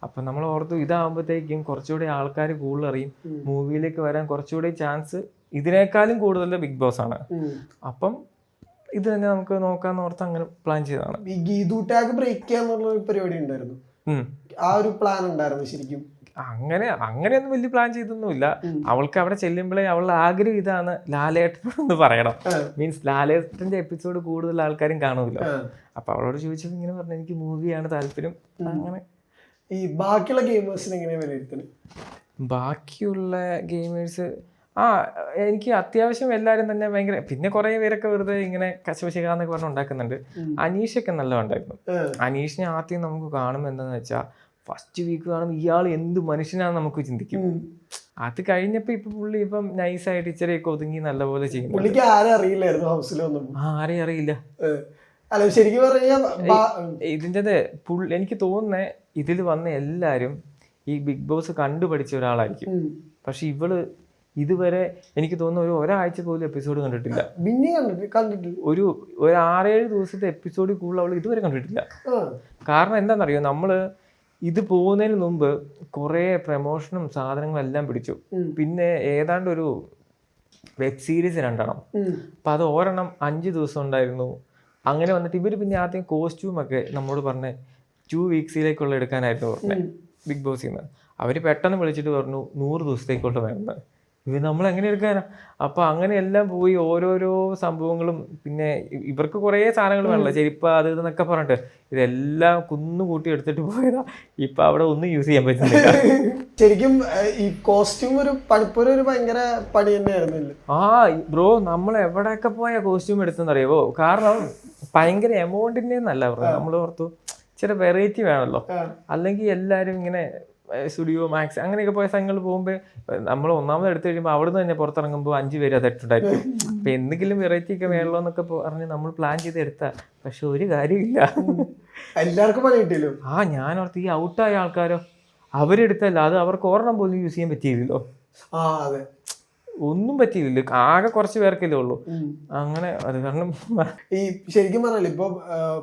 അപ്പൊ നമ്മൾ ഓർത്തു ഇതാകുമ്പോഴത്തേക്കും കുറച്ചുകൂടി ആൾക്കാർ കൂടുതൽ അറിയും മൂവിയിലേക്ക് വരാൻ കുറച്ചുകൂടി ചാൻസ് ഇതിനേക്കാളും കൂടുതൽ ബിഗ് ബോസ് ആണ്. അപ്പം ഇത് തന്നെ നമുക്ക് നോക്കാന്ന് ഓർത്ത് അങ്ങനെ പ്ലാൻ ചെയ്തതാണ്. ഈ ഗീതു ടാഗ് ബ്രേക്ക് ചെയ്യാന്നുള്ള ഒരു പരിപാടി ഉണ്ടായിരുന്നു. ആ ഒരു പ്ലാൻ ഉണ്ടായിരുന്നു ശരിക്കും. അങ്ങനെ അങ്ങനെയൊന്നും വലിയ പ്ലാൻ ചെയ്തൊന്നുമില്ല. അവൾക്ക് അവിടെ ചെല്ലുമ്പോഴേ അവളുടെ ആഗ്രഹം ഇതാണ് ലാലേട്ടനോടൊന്ന് പറയണം. മീൻസ് ലാലേട്ടന്റെ എപ്പിസോഡ് കൂടുതൽ ആൾക്കാരും കാണുമല്ലോ. അപ്പൊ അവളോട് ചോദിച്ചപ്പോൾ ഇങ്ങനെ പറഞ്ഞു എനിക്ക് മൂവിയാണ് താല്പര്യം. അങ്ങനെ. ഈ ബാക്കിയുള്ള ഗെയിമേഴ്സിന് എങ്ങനെയാ വിലയിരുത്തുന്നത് ബാക്കിയുള്ള ഗെയിമേഴ്സ് ആ എനിക്ക് അത്യാവശ്യം എല്ലാവരും തന്നെ ഭയങ്കര പിന്നെ കുറേ പേരൊക്കെ വെറുതെ ഇങ്ങനെ കശപശികാന്നൊക്കെ പറഞ്ഞ് ഉണ്ടാക്കുന്നുണ്ട്. അനീഷൊക്കെ നല്ല ഉണ്ടായിരുന്നു. അനീഷിനെ ആദ്യം നമുക്ക് കാണുമ്പോൾ എന്താന്ന് വെച്ചാൽ ഫസ്റ്റ് വീക്ക് കാണുമ്പോൾ ഇയാൾ എന്ത് മനുഷ്യനാണെന്ന് നമുക്ക് ചിന്തിക്കും. അത് കഴിഞ്ഞപ്പോ ഇപ്പൊ പുള്ളി ഇപ്പം നൈസായിട്ട് ഇച്ചിരി ഒതുങ്ങി നല്ലപോലെ ചെയ്യുന്നു പുള്ളിക്ക് ആരും അറിയില്ലായിരുന്നു ഹൗസിലൊന്നും ആരെയും അറിയില്ല. ഏഹ്. അല്ല ശരിക്കും പറഞ്ഞാൽ ഇതിന്റെ പുള്ളി എനിക്ക് തോന്നുന്നേ ഇതിൽ വന്ന എല്ലാരും ഈ ബിഗ് ബോസ് കണ്ടുപഠിച്ച ഒരാളായിരിക്കും. പക്ഷെ ഇവൾ ഇതുവരെ എനിക്ക് തോന്നുന്നു ഒരു ഒരാഴ്ച പോലും എപ്പിസോഡ് കണ്ടിട്ടില്ല. പിന്നെ കണ്ടിട്ട് കണ്ടിട്ട് ഒരു ഒരു ആറേഴ് ദിവസത്തെ എപ്പിസോഡിൽ കൂടുതൽ അവൾ ഇതുവരെ കണ്ടിട്ടില്ല. കാരണം എന്താണെന്നറിയോ? നമ്മൾ ഇത് പോകുന്നതിന് മുമ്പ് കുറേ പ്രമോഷനും സാധനങ്ങളും എല്ലാം പിടിച്ചു. പിന്നെ ഏതാണ്ട് ഒരു വെബ് സീരീസ് രണ്ടെണ്ണം. അപ്പം അത് ഒരെണ്ണം അഞ്ച് ദിവസം ഉണ്ടായിരുന്നു. അങ്ങനെ വന്നിട്ട് ഇവർ പിന്നെ ആദ്യം കോസ്റ്റ്യൂം ഒക്കെ നമ്മോട് പറഞ്ഞ ടു വീക്സിലേക്കുള്ള എടുക്കാനായിരുന്നു പറഞ്ഞത് ബിഗ് ബോസിൽ നിന്ന് അവർ പെട്ടെന്ന് വിളിച്ചിട്ട് പറഞ്ഞു നൂറ് ദിവസത്തേക്കുള്ള വേണമെന്ന് ഇത് നമ്മൾ എങ്ങനെ എടുക്കാനാ അപ്പൊ അങ്ങനെ എല്ലാം പോയി ഓരോരോ സംഭവങ്ങളും പിന്നെ ഇവർക്ക് കുറേ സാധനങ്ങൾ വേണമല്ലോ ചെരുപ്പ് അത് ഇതെന്നൊക്കെ പറഞ്ഞിട്ട്. ഇതെല്ലാം കുന്നുകൂട്ടി എടുത്തിട്ട് പോയതാ. ഇപ്പൊ അവിടെ ഒന്നും യൂസ് ചെയ്യാൻ പറ്റുന്നില്ല. ശരിക്കും ഈ കോസ്റ്റ്യൂം ഒരു പഠിപ്പൊരു ഒരു ഭയങ്കര പണി തന്നെയായിരുന്നില്ല ആ ബ്രോ നമ്മൾ എവിടെയൊക്കെ പോയ കോസ്റ്റ്യൂം എടുത്തെന്നറിയാവോ കാരണം ഭയങ്കര എമൗണ്ടിന്റെ എന്നല്ല പറഞ്ഞത് നമ്മൾ ഓർത്തു ചില വെറൈറ്റി വേണമല്ലോ അല്ലെങ്കിൽ എല്ലാവരും ഇങ്ങനെ സ്റ്റുഡിയോ മാക്സ് അങ്ങനെയൊക്കെ പോയ സ്ഥലങ്ങളിൽ പോകുമ്പോൾ നമ്മൾ ഒന്നാമത് എടുത്തു കഴിയുമ്പോൾ അവിടെ നിന്ന് തന്നെ പുറത്തിറങ്ങുമ്പോൾ അഞ്ച് പേര് അതെട്ടുണ്ടായിരിക്കും അപ്പം എന്തെങ്കിലും വെറൈറ്റി ഒക്കെ വേണമല്ലോ എന്നൊക്കെ പറഞ്ഞ് നമ്മൾ പ്ലാൻ ചെയ്ത് എടുത്താൽ പക്ഷെ ഒരു കാര്യമില്ല. എല്ലാവർക്കും പണി കിട്ടിയല്ലോ? ആ ഞാൻ ഓർത്ത് ഈ ഔട്ടായ ആൾക്കാരോ അവരെടുത്തല്ല അത് അവർക്ക് ഒരെണ്ണം പോലും യൂസ് ചെയ്യാൻ പറ്റിയില്ലല്ലോ. ആ അതെ. ഒന്നും പറ്റിയില്ല. ആകെ കുറച്ച് പേർക്കല്ലേ ഉള്ളൂ. അങ്ങനെ അത് കാരണം ഈ ശരിക്കും പറഞ്ഞല്ലോ ഇപ്പൊ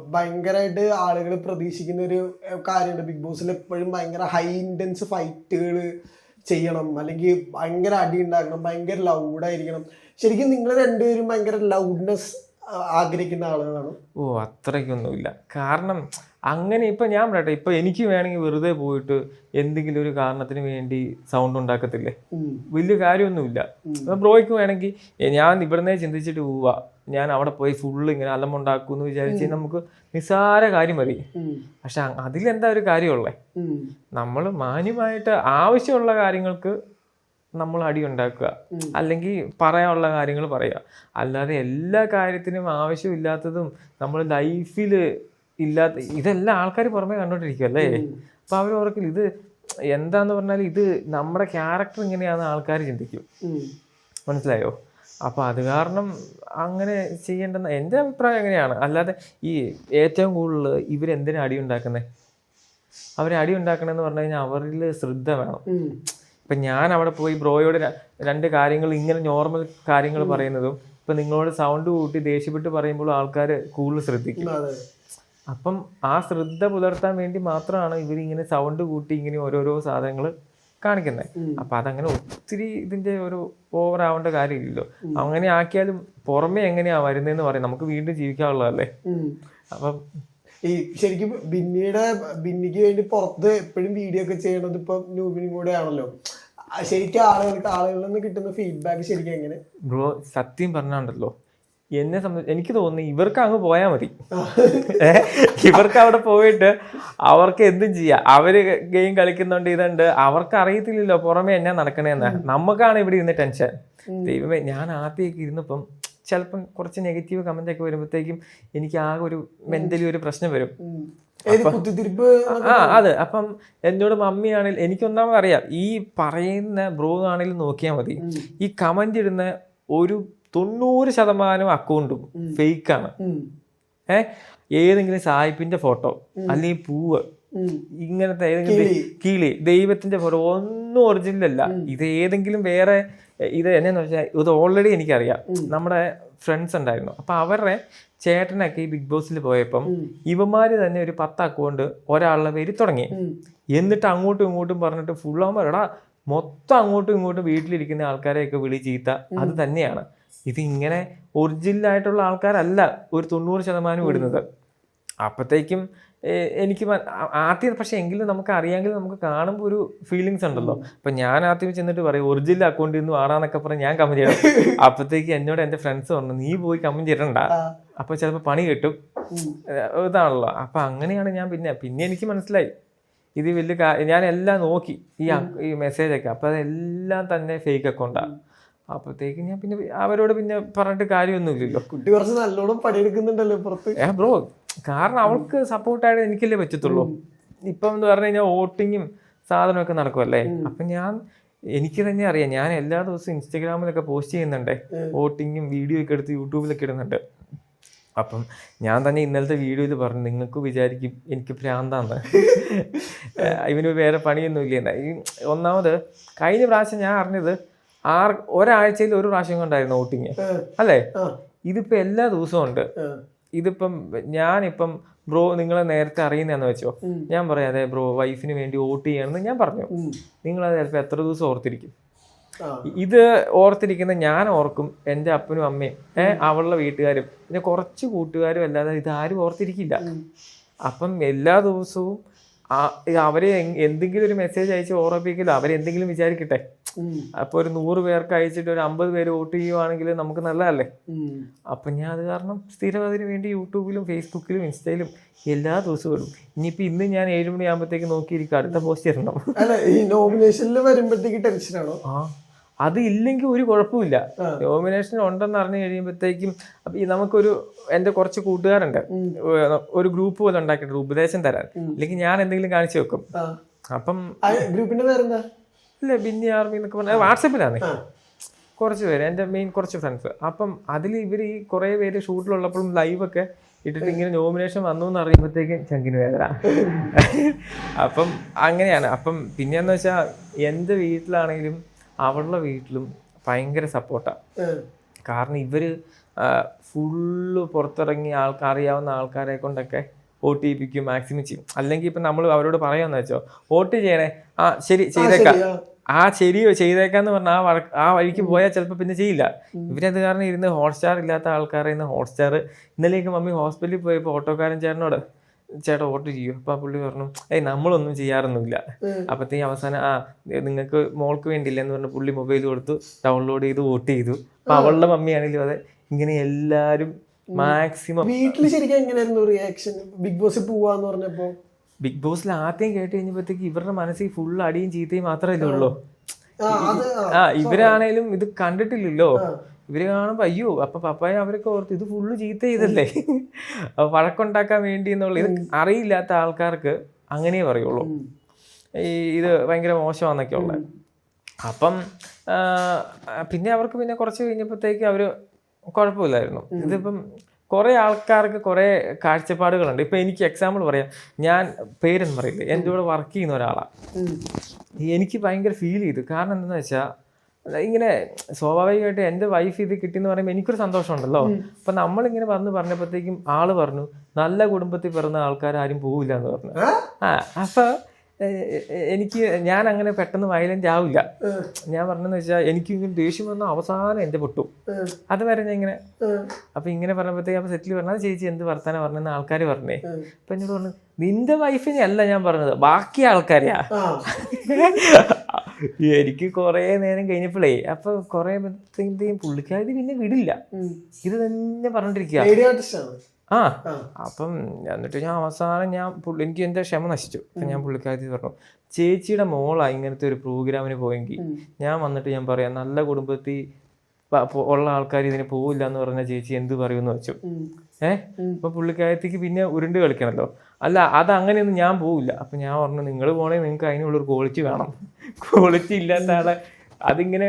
ഭയങ്കരമായിട്ട് ആളുകൾ പ്രതീക്ഷിക്കുന്ന ഒരു കാര്യമുണ്ട്. ബിഗ് ബോസിൽ എപ്പോഴും ഭയങ്കര ഹൈ ഇന്റൻസ് ഫൈറ്റുകൾ ചെയ്യണം. അല്ലെങ്കിൽ ഭയങ്കര അടി ഉണ്ടാക്കണം. ഭയങ്കര ലൗഡായിരിക്കണം ശരിക്കും നിങ്ങൾ രണ്ടുപേരും ഭയങ്കര ലൗഡ്നെസ് ആഗ്രഹിക്കുന്ന ആളുകളാണ്? ഓ അത്രയ്ക്കൊന്നുമില്ല. കാരണം അങ്ങനെ ഇപ്പം ഞാൻ പറയട്ടെ ഇപ്പം എനിക്ക് വേണമെങ്കിൽ വെറുതെ പോയിട്ട് എന്തെങ്കിലും ഒരു കാരണത്തിന് വേണ്ടി സൗണ്ട് ഉണ്ടാക്കത്തില്ലേ? വലിയ കാര്യമൊന്നുമില്ല. അപ്പം ബ്രോയ്ക്ക് വേണമെങ്കിൽ ഞാൻ ഇവിടുന്നേ ചിന്തിച്ചിട്ട് പോവാ. ഞാൻ അവിടെ പോയി ഫുള്ള് ഇങ്ങനെ അലമുണ്ടാക്കും എന്ന് വിചാരിച്ച് നമുക്ക് നിസ്സാര കാര്യം മതി പക്ഷെ അതിലെന്താ ഒരു കാര്യമുള്ളേ. നമ്മൾ മാന്യമായിട്ട് ആവശ്യമുള്ള കാര്യങ്ങൾക്ക് നമ്മൾ അടി ഉണ്ടാക്കുക. അല്ലെങ്കിൽ പറയാനുള്ള കാര്യങ്ങൾ പറയുക അല്ലാതെ എല്ലാ കാര്യത്തിനും ആവശ്യമില്ലാത്തതും നമ്മൾ ലൈഫിൽ ഇല്ലാത്ത ഇതെല്ലാം ആൾക്കാർ പുറമേ കണ്ടോണ്ടിരിക്കുമല്ലേ അപ്പൊ അവർ ഓർക്കില്ല ഇത് എന്താന്ന് പറഞ്ഞാൽ ഇത് നമ്മുടെ ക്യാരക്ടർ ഇങ്ങനെയാണെന്ന് ആൾക്കാർ ചിന്തിക്കും. മനസ്സിലായോ? അപ്പൊ അത് കാരണം അങ്ങനെ ചെയ്യേണ്ടെന്ന് എന്റെ അഭിപ്രായം അങ്ങനെയാണ്. അല്ലാതെ ഈ ഏറ്റവും കൂടുതൽ ഇവരെന്തിനാ അടി ഉണ്ടാക്കുന്നത് അവരെ അടി ഉണ്ടാക്കണമെന്ന് പറഞ്ഞു കഴിഞ്ഞാൽ അവരിൽ ശ്രദ്ധ വേണം. ഇപ്പൊ ഞാൻ അവിടെ പോയി ബ്രോയോട് രണ്ട് കാര്യങ്ങൾ ഇങ്ങനെ നോർമൽ കാര്യങ്ങൾ പറയുന്നതും ഇപ്പൊ നിങ്ങളോട് സൗണ്ട് കൂട്ടി ദേഷ്യപ്പെട്ട് പറയുമ്പോൾ ആൾക്കാർ കൂടുതൽ ശ്രദ്ധിക്കും. അപ്പം ആ ശ്രദ്ധ പുലർത്താൻ വേണ്ടി മാത്രമാണ് ഇവർ ഇങ്ങനെ സൗണ്ട് കൂട്ടി ഇങ്ങനെ ഓരോരോ സാധനങ്ങൾ കാണിക്കുന്നത് അപ്പം അതങ്ങനെ ഒത്തിരി ഇതിന്റെ ഒരു ഓവർ ആവേണ്ട കാര്യമില്ലല്ലോ. അങ്ങനെ ആക്കിയാലും പുറമെ എങ്ങനെയാ വരുന്നതെന്ന് പറയാം. നമുക്ക് വീണ്ടും ജീവിക്കാനുള്ളതല്ലേ? അപ്പം ഈ ശരിക്കും ബിന്നിയുടെ ബിന്നിക്ക് വേണ്ടി പുറത്ത് എപ്പോഴും വീഡിയോ ഒക്കെ ചെയ്യണത് ഇപ്പൊ നൂബിനും കൂടെ ആണല്ലോ ശരിക്കും ആളുകൾക്ക് ആളുകളിൽ നിന്ന് കിട്ടുന്ന ഫീഡ്ബാക്ക് ശരിക്കും എങ്ങനെ? ബ്രോ സത്യം പറഞ്ഞാണ്ടല്ലോ. എന്നെ സംബന്ധിച്ച് എനിക്ക് തോന്നുന്നു ഇവർക്ക് അങ്ങ് പോയാൽ മതി? ഇവർക്ക് അവിടെ പോയിട്ട് അവർക്ക് എന്തും ചെയ്യാം. അവർ ഗെയിം കളിക്കുന്നുണ്ട് ഇതുണ്ട്. അവർക്ക് അറിയത്തില്ലല്ലോ പുറമെ എന്നാ നടക്കണേന്ന്. നമുക്കാണ് ഇവിടെ ഇരുന്ന് ടെൻഷൻ. ദൈവമേ ഞാൻ ആദ്യമൊക്കെ ഇരുന്നപ്പം ചിലപ്പം കുറച്ച് നെഗറ്റീവ് കമന്റ് ഒക്കെ വരുമ്പോഴത്തേക്കും എനിക്ക് ആകെ ഒരു മെന്റലി ഒരു പ്രശ്നം വരും. ആ അതെ. അപ്പം എന്നോട് മമ്മിയാണെങ്കിൽ എനിക്കൊന്നാമത് അറിയാം ഈ പറയുന്ന ബ്രോ ആണെങ്കിലും നോക്കിയാൽ മതി. ഈ കമന്റ് ഇടുന്ന ഒരു തൊണ്ണൂറ് ശതമാനം അക്കൗണ്ടും ഫേക്കാണ് ആണ്. ഏ? ഏതെങ്കിലും സായിപ്പിന്റെ ഫോട്ടോ അല്ലെങ്കിൽ പൂവ്. ഇങ്ങനത്തെ ഏതെങ്കിലും കീളി. കിളി ദൈവത്തിന്റെ ഫോട്ടോ ഒന്നും ഒറിജിനൽ അല്ല. ഇത് ഏതെങ്കിലും വേറെ ഇത് എന്നു വെച്ചാൽ ഇത് ഓൾറെഡി എനിക്കറിയാം. നമ്മുടെ ഫ്രണ്ട്സ് ഉണ്ടായിരുന്നു. അപ്പൊ അവരുടെ ചേട്ടനൊക്കെ ഈ ബിഗ് ബോസിൽ പോയപ്പം ഇവന്മാര് തന്നെ ഒരു പത്ത് അക്കൗണ്ട് ഒരാളുടെ പേര് തുടങ്ങി. എന്നിട്ട് അങ്ങോട്ടും ഇങ്ങോട്ടും പറഞ്ഞിട്ട് ഫുൾ ആകുമ്പോൾ എടാ മൊത്തം അങ്ങോട്ടും ഇങ്ങോട്ടും വീട്ടിലിരിക്കുന്ന ആൾക്കാരെയൊക്കെ വിളി ചീത്ത. അത് തന്നെയാണ്. ഇത് ഇങ്ങനെ ഒറിജിനൽ ആയിട്ടുള്ള ആൾക്കാരല്ല ഒരു തൊണ്ണൂറ് ശതമാനം ഇടുന്നത്. അപ്പോഴത്തേക്കും എനിക്ക് ആദ്യം പക്ഷേ എങ്കിലും നമുക്ക് അറിയാമെങ്കിൽ നമുക്ക് കാണുമ്പോൾ ഒരു ഫീലിങ്സ് ഉണ്ടല്ലോ. അപ്പം ഞാൻ ആദ്യം ചെന്നിട്ട് പറയും ഒറിജിനൽ അക്കൗണ്ടിൽ നിന്ന് വാടാന്നൊക്കെ പറഞ്ഞ് ഞാൻ കമന്റ് ചെയ്യണം. അപ്പോഴത്തേക്ക് എന്നോട് എന്റെ ഫ്രണ്ട്സ് പറഞ്ഞു നീ പോയി കമന്റ് ചെയ്യണ്ട. അപ്പോൾ അപ്പൊ ചിലപ്പോൾ പണി കിട്ടും. ഇതാണല്ലോ. അപ്പം അങ്ങനെയാണ് ഞാൻ പിന്നെ പിന്നെ എനിക്ക് മനസ്സിലായി. ഇത് വലിയ ഞാൻ എല്ലാം നോക്കി ഈ മെസ്സേജൊക്കെ ഈ മെസ്സേജ് ഒക്കെ. അപ്പൊ അതെല്ലാം തന്നെ ഫേക്ക് അക്കൗണ്ടാ അപ്പത്തേക്ക് ഞാൻ പിന്നെ അവരോട് പിന്നെ പറഞ്ഞിട്ട് കാര്യമൊന്നുമില്ലല്ലോ. കുട്ടി കുറച്ച് നല്ലോണം പണിയെടുക്കുന്നുണ്ടല്ലോ പുറത്ത്. ഏ ബ്രോ കാരണം അവൾക്ക് സപ്പോർട്ടായിട്ട് എനിക്കല്ലേ പറ്റത്തുള്ളൂ. ഇപ്പം എന്ന് പറഞ്ഞു കഴിഞ്ഞാൽ വോട്ടിങ്ങും സാധനമൊക്കെ നടക്കുമല്ലേ അപ്പൊ ഞാൻ എനിക്ക് തന്നെ അറിയാം ഞാൻ എല്ലാ ദിവസവും ഇൻസ്റ്റഗ്രാമിലൊക്കെ പോസ്റ്റ് ചെയ്യുന്നുണ്ട്. വോട്ടിങ്ങും വീഡിയോ ഒക്കെ എടുത്ത് യൂട്യൂബിലൊക്കെ ഇടുന്നുണ്ട്. അപ്പം ഞാൻ തന്നെ ഇന്നലത്തെ വീഡിയോയിൽ പറഞ്ഞു നിങ്ങൾക്ക് വിചാരിക്കും എനിക്ക് ഭ്രാന്താന്ന്. ഇവന് വേറെ പണിയൊന്നും ഇല്ല ഒന്നാമത് കഴിഞ്ഞ പ്രാവശ്യം ഞാൻ അറിഞ്ഞത് ആർ ഒരാഴ്ചയിൽ ഒരു പ്രാവശ്യം കൊണ്ടായിരുന്നു വോട്ടിങ്. അല്ലേ? ഇതിപ്പോ എല്ലാ ദിവസവും ഉണ്ട്. ഇതിപ്പം ഞാനിപ്പം ബ്രോ നിങ്ങളെ നേരത്തെ അറിയുന്നതെന്ന് വെച്ചോ? ഞാൻ പറയാം അതെ ബ്രോ വൈഫിന് വേണ്ടി വോട്ട് ചെയ്യണമെന്ന് ഞാൻ പറഞ്ഞു. നിങ്ങൾ അത് ചിലപ്പോൾ എത്ര ദിവസം ഓർത്തിരിക്കും. ഇത് ഓർത്തിരിക്കുന്ന ഞാൻ ഓർക്കും എന്റെ അപ്പനും അമ്മയും ഏഹ് അവളുടെ വീട്ടുകാരും പിന്നെ കുറച്ച് കൂട്ടുകാരും അല്ലാതെ ഇതാരും ഓർത്തിരിക്കില്ല. അപ്പം എല്ലാ ദിവസവും അവരെ എന്തെങ്കിലും ഒരു മെസ്സേജ് അയച്ച് ഓർമ്മിപ്പിക്കില്ല അവരെന്തെങ്കിലും വിചാരിക്കട്ടെ. അപ്പൊ ഒരു നൂറ് പേർക്ക് അയച്ചിട്ട് ഒരു അമ്പത് പേര് വോട്ട് ചെയ്യുവാണെങ്കിൽ നമുക്ക് നല്ലതല്ലേ? അപ്പൊ ഞാൻ അത് കാരണം സ്ഥിരം അതിന് വേണ്ടി യൂട്യൂബിലും ഫേസ്ബുക്കിലും ഇൻസ്റ്റയിലും എല്ലാ ദിവസവും ഇനിയിപ്പോ ഇന്ന് ഞാൻ ഏഴ് മണിയാകുമ്പോഴത്തേക്ക് നോക്കിയിരിക്കും അടുത്ത പോസ്റ്റ് ഇടണം. അല്ല ഈ നോമിനേഷനിൽ വരുമ്പോഴത്തേക്ക് ടെൻഷനാണോ ആ. അത് ഇല്ലെങ്കിൽ ഒരു കുഴപ്പമില്ല. നോമിനേഷൻ ഉണ്ടെന്ന് അറിഞ്ഞു കഴിയുമ്പോഴത്തേക്കും നമുക്കൊരു എന്റെ കുറച്ച് കൂട്ടുകാരുണ്ട്. ഒരു ഗ്രൂപ്പ് പോലെ ഉണ്ടാക്കിയിട്ട് ഉപദേശം തരാൻ. അല്ലെങ്കിൽ ഇല്ലെങ്കിൽ ഞാൻ എന്തെങ്കിലും കാണിച്ചു വെക്കും. അപ്പം ഗ്രൂപ്പിന്റെ പേരെന്താ? ഇല്ല ബിന്നി ആർമി എന്നൊക്കെ പറഞ്ഞാൽ വാട്സപ്പിലാണ്. കുറച്ച് പേര് എന്റെ മെയിൻ കുറച്ച് ഫ്രണ്ട്സ് അപ്പം അതിൽ ഇവർ ഈ കുറേ പേര് ഷൂട്ടിലുള്ളപ്പോഴും ലൈവൊക്കെ ഇട്ടിട്ട് ഇങ്ങനെ നോമിനേഷൻ വന്നു എന്ന് അറിയുമ്പോഴത്തേക്കും ചങ്കിന് വേദന. അപ്പം അങ്ങനെയാണ്. അപ്പം പിന്നെയെന്ന് വെച്ചാൽ എന്റെ വീട്ടിലാണെങ്കിലും അവളുടെ വീട്ടിലും ഭയങ്കര സപ്പോർട്ടാണ് കാരണം ഇവർ ഫുള്ള് പുറത്തിറങ്ങി ആൾക്കാർ അറിയാവുന്ന ആൾക്കാരെ കൊണ്ടൊക്കെ വോട്ട് ചെയ്യിപ്പിക്കും മാക്സിമം ചെയ്യും. അല്ലെങ്കിൽ ഇപ്പം നമ്മൾ അവരോട് പറയാമെന്ന് വെച്ചോ വോട്ട് ചെയ്യണേ? ആ ശരി ചെയ്തേക്കാം. ആ. ശരി ചെയ്തേക്കാന്ന് പറഞ്ഞാൽ ആ വഴ ആ വഴിക്ക് പോയാൽ ചിലപ്പോൾ പിന്നെ ചെയ്യില്ല. ഇവരത് കാരണം ഇരുന്ന് ഹോട്ട്സ്റ്റാർ ഇല്ലാത്ത ആൾക്കാരെ ഇന്ന് ഹോട്ട്സ്റ്റാർ ഇന്നലെയൊക്കെ മമ്മി ഹോസ്പിറ്റലിൽ പോയപ്പോൾ ഓട്ടോക്കാരൻ ചേട്ടനോട് ചേട്ടാ ഓർഡർ ചെയ്യൂ. അപ്പം ആ പുള്ളി പറഞ്ഞു ഏയ് നമ്മളൊന്നും ചെയ്യാറൊന്നുമില്ല. അപ്പത്തേക്ക് അവസാനം ആ നിങ്ങൾക്ക് മോൾക്ക് വേണ്ടിയില്ല എന്ന് പറഞ്ഞ് പുള്ളി മൊബൈൽ കൊടുത്തു ഡൗൺലോഡ് ചെയ്ത് വോട്ട് ചെയ്തു. അപ്പൊ അവളുടെ മമ്മിയാണെങ്കിലും അതെ ഇങ്ങനെ എല്ലാരും മാക്സിമം വീട്ടിൽ ശരിക്കും എങ്ങനെയായിരുന്നു റിയാക്ഷൻ ബിഗ് ബോസ് പോവാന്ന് പറഞ്ഞപ്പോ? ബിഗ് ബോസിൽ ആദ്യം കേട്ട് കഴിഞ്ഞപ്പോഴത്തേക്ക് ഇവരുടെ മനസ്സിൽ ഫുൾ അടിയും ചീത്തയും മാത്രമല്ലേ ഉള്ളൂ. ആ ഇവരാണേലും ഇത് കണ്ടിട്ടില്ലല്ലോ. ഇവർ കാണുമ്പോ അയ്യോ അപ്പൊ പപ്പായ അവരൊക്കെ ഓർത്ത് ഇത് ഫുള്ള് ചീത്ത ചെയ്തല്ലേ അപ്പൊ വഴക്കുണ്ടാക്കാൻ വേണ്ടി എന്നുള്ള ഇത് അറിയില്ലാത്ത ആൾക്കാർക്ക് അങ്ങനെ പറയുള്ളൂ. ഈ ഇത് ഭയങ്കര മോശമാണെന്നൊക്കെ ഉള്ളത്. അപ്പം പിന്നെ അവർക്ക് പിന്നെ കുറച്ച് കഴിഞ്ഞപ്പോഴത്തേക്ക് അവർ കുഴപ്പമില്ലായിരുന്നു. ഇതിപ്പം കുറെ ആൾക്കാർക്ക് കുറെ കാഴ്ചപ്പാടുകളുണ്ട്. ഇപ്പൊ എനിക്ക് എക്സാമ്പിൾ പറയാം. ഞാൻ പേരെന്ന് പറയില്ലേ. എന്റെ കൂടെ വർക്ക് ചെയ്യുന്ന ഒരാളാണ് എനിക്ക് ഭയങ്കര ഫീൽ ചെയ്തു. കാരണം എന്താണെന്ന് വെച്ചാൽ ഇങ്ങനെ സ്വാഭാവികമായിട്ട് എന്റെ വൈഫ് ഇത് കിട്ടിയെന്ന് പറയുമ്പോൾ എനിക്കൊരു സന്തോഷമുണ്ടല്ലോ. അപ്പൊ നമ്മളിങ്ങനെ വന്ന് പറഞ്ഞപ്പോഴത്തേക്കും ആൾ പറഞ്ഞു നല്ല കുടുംബത്തിൽ പിറന്ന ആൾക്കാർ ആരും പോവില്ല എന്ന് പറഞ്ഞു ആ? അപ്പോൾ എനിക്ക് ഞാൻ അങ്ങനെ പെട്ടെന്ന് വയലന്റ് ആവില്ല. ഞാൻ പറഞ്ഞെന്ന് വെച്ചാൽ എനിക്ക് ഇങ്ങനെ ദേഷ്യം വന്ന അവസാനം എന്റെ പൊട്ടും. അത് അതുവരെ ഞാൻ ഇങ്ങനെ. അപ്പൊ ഇങ്ങനെ പറഞ്ഞപ്പോഴത്തേക്ക് അപ്പൊ സെറ്റിൽ പറഞ്ഞാൽ ചേച്ചി എന്ത് വർത്താനം പറഞ്ഞെന്ന് ആൾക്കാർ പറഞ്ഞേ. അപ്പൊ എന്നോട് പറഞ്ഞു നിന്റെ വൈഫിനെ അല്ല ഞാൻ പറഞ്ഞത് ബാക്കി ആൾക്കാരെയാ. എനിക്ക് കുറേ നേരം കഴിഞ്ഞപ്പോഴേ അപ്പൊ കുറേ പുള്ളിക്കാരി പിന്നെ വിടില്ല. ഇത് തന്നെ ആണ്. ആ. അപ്പം എന്നിട്ട് ഞാൻ അവസാനം ഞാൻ പുള്ളി എനിക്ക് എന്റെ ക്ഷമ നശിച്ചു. അപ്പം ഞാൻ പുള്ളിക്കാരി പറഞ്ഞു ചേച്ചിയുടെ മോളാ ഇങ്ങനത്തെ ഒരു പ്രോഗ്രാമിന് പോയെങ്കിൽ. ഞാൻ വന്നിട്ട് ഞാൻ പറയാ നല്ല കുടുംബത്തിൽ ഉള്ള ആൾക്കാർ ഇതിന് പോവില്ല എന്ന് പറഞ്ഞ ചേച്ചി എന്ത് പറയുമെന്ന് വെച്ചു. ഏഹ് ഇപ്പൊ അപ്പൊ പുള്ളിക്കാരത്തേക്ക് പിന്നെ ഉരുണ്ട് കളിക്കണല്ലോ. അല്ല അത് അങ്ങനെയൊന്നും ഞാൻ പോവില്ല. അപ്പൊ ഞാൻ പറഞ്ഞു നിങ്ങൾ പോണേ നിങ്ങൾക്ക് അതിനുള്ളൊരു ക്വാളിറ്റി വേണം. ക്വാളിറ്റി ഇല്ലാത്ത ആളെ അതിങ്ങനെ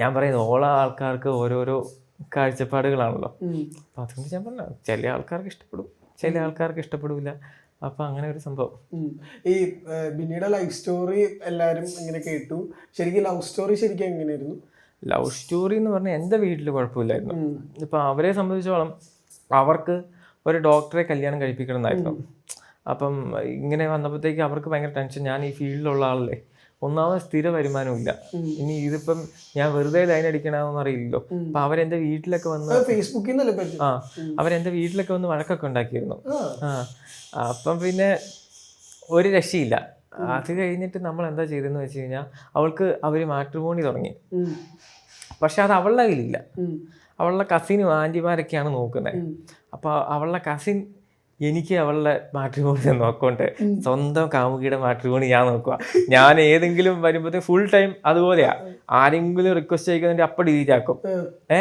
ഞാൻ പറയുന്നത് ഓള ആൾക്കാർക്ക് ഓരോരോ കാഴ്ചപ്പാടുകളാണല്ലോ. അപ്പൊ അതുകൊണ്ട് ഞാൻ പറഞ്ഞ ചില ആൾക്കാർക്ക് ഇഷ്ടപ്പെടും ചില ആൾക്കാർക്ക് ഇഷ്ടപ്പെടില്ല അപ്പൊ അങ്ങനെ ഒരു സംഭവം. ഈ ബിന്നിയുടെ ലൈഫ് സ്റ്റോറി എല്ലാരും ഇങ്ങനെ കേട്ടു. ശരിക്കും ലവ് സ്റ്റോറി ശരിക്കും എങ്ങനെയായിരുന്നു? ലവ് സ്റ്റോറി എന്ന് പറഞ്ഞാൽ എന്റെ വീട്ടിൽ കുഴപ്പമില്ലായിരുന്നു. ഇപ്പൊ അവരെ സംബന്ധിച്ചോളം അവർക്ക് ഒരു ഡോക്ടറെ കല്യാണം കഴിപ്പിക്കണമെന്നായിരുന്നു. അപ്പം ഇങ്ങനെ വന്നപ്പോഴത്തേക്ക് അവർക്ക് ഭയങ്കര ടെൻഷൻ ഞാൻ ഈ ഫീൽഡിലുള്ള ആളല്ലേ. ഒന്നാമത് സ്ഥിര വരുമാനമില്ല ഇനി ഇതിപ്പം ഞാൻ വെറുതെ ലൈൻ അടിക്കണമെന്ന് അറിയില്ലല്ലോ. അപ്പൊ അവരെന്റെ വീട്ടിലൊക്കെ വന്ന് ഫേസ്ബുക്കിൽ ആ അവരെന്റെ വീട്ടിലൊക്കെ വന്ന് വഴക്കൊക്കെ ഉണ്ടാക്കിയിരുന്നു. ആ. അപ്പം പിന്നെ ഒരു രക്ഷയില്ല. അത് കഴിഞ്ഞിട്ട് നമ്മൾ എന്താ ചെയ്തെന്ന് വെച്ച് കഴിഞ്ഞാൽ അവൾക്ക് അവർ മാട്രിമോണി തുടങ്ങി. പക്ഷെ അത് അവളുടെ കയ്യിലില്ല. അവളുടെ കസിനും ആന്റിമാരൊക്കെയാണ് നോക്കുന്നത്. അപ്പോൾ അവളുടെ കസിൻ എനിക്ക് അവളുടെ മാട്രിമോണി നോക്കോണ്ട് സ്വന്തം കാമുകിയുടെ മാട്രിമോണി ഞാൻ നോക്കുക ഞാൻ ഏതെങ്കിലും വരുമ്പോഴത്തേക്ക് ഫുൾ ടൈം അതുപോലെയാ. ആരെങ്കിലും റിക്വസ്റ്റ് ചെയ്യുന്നതിന്റെ അപ്പം ഡിലീറ്റ് ആക്കും. ഏ.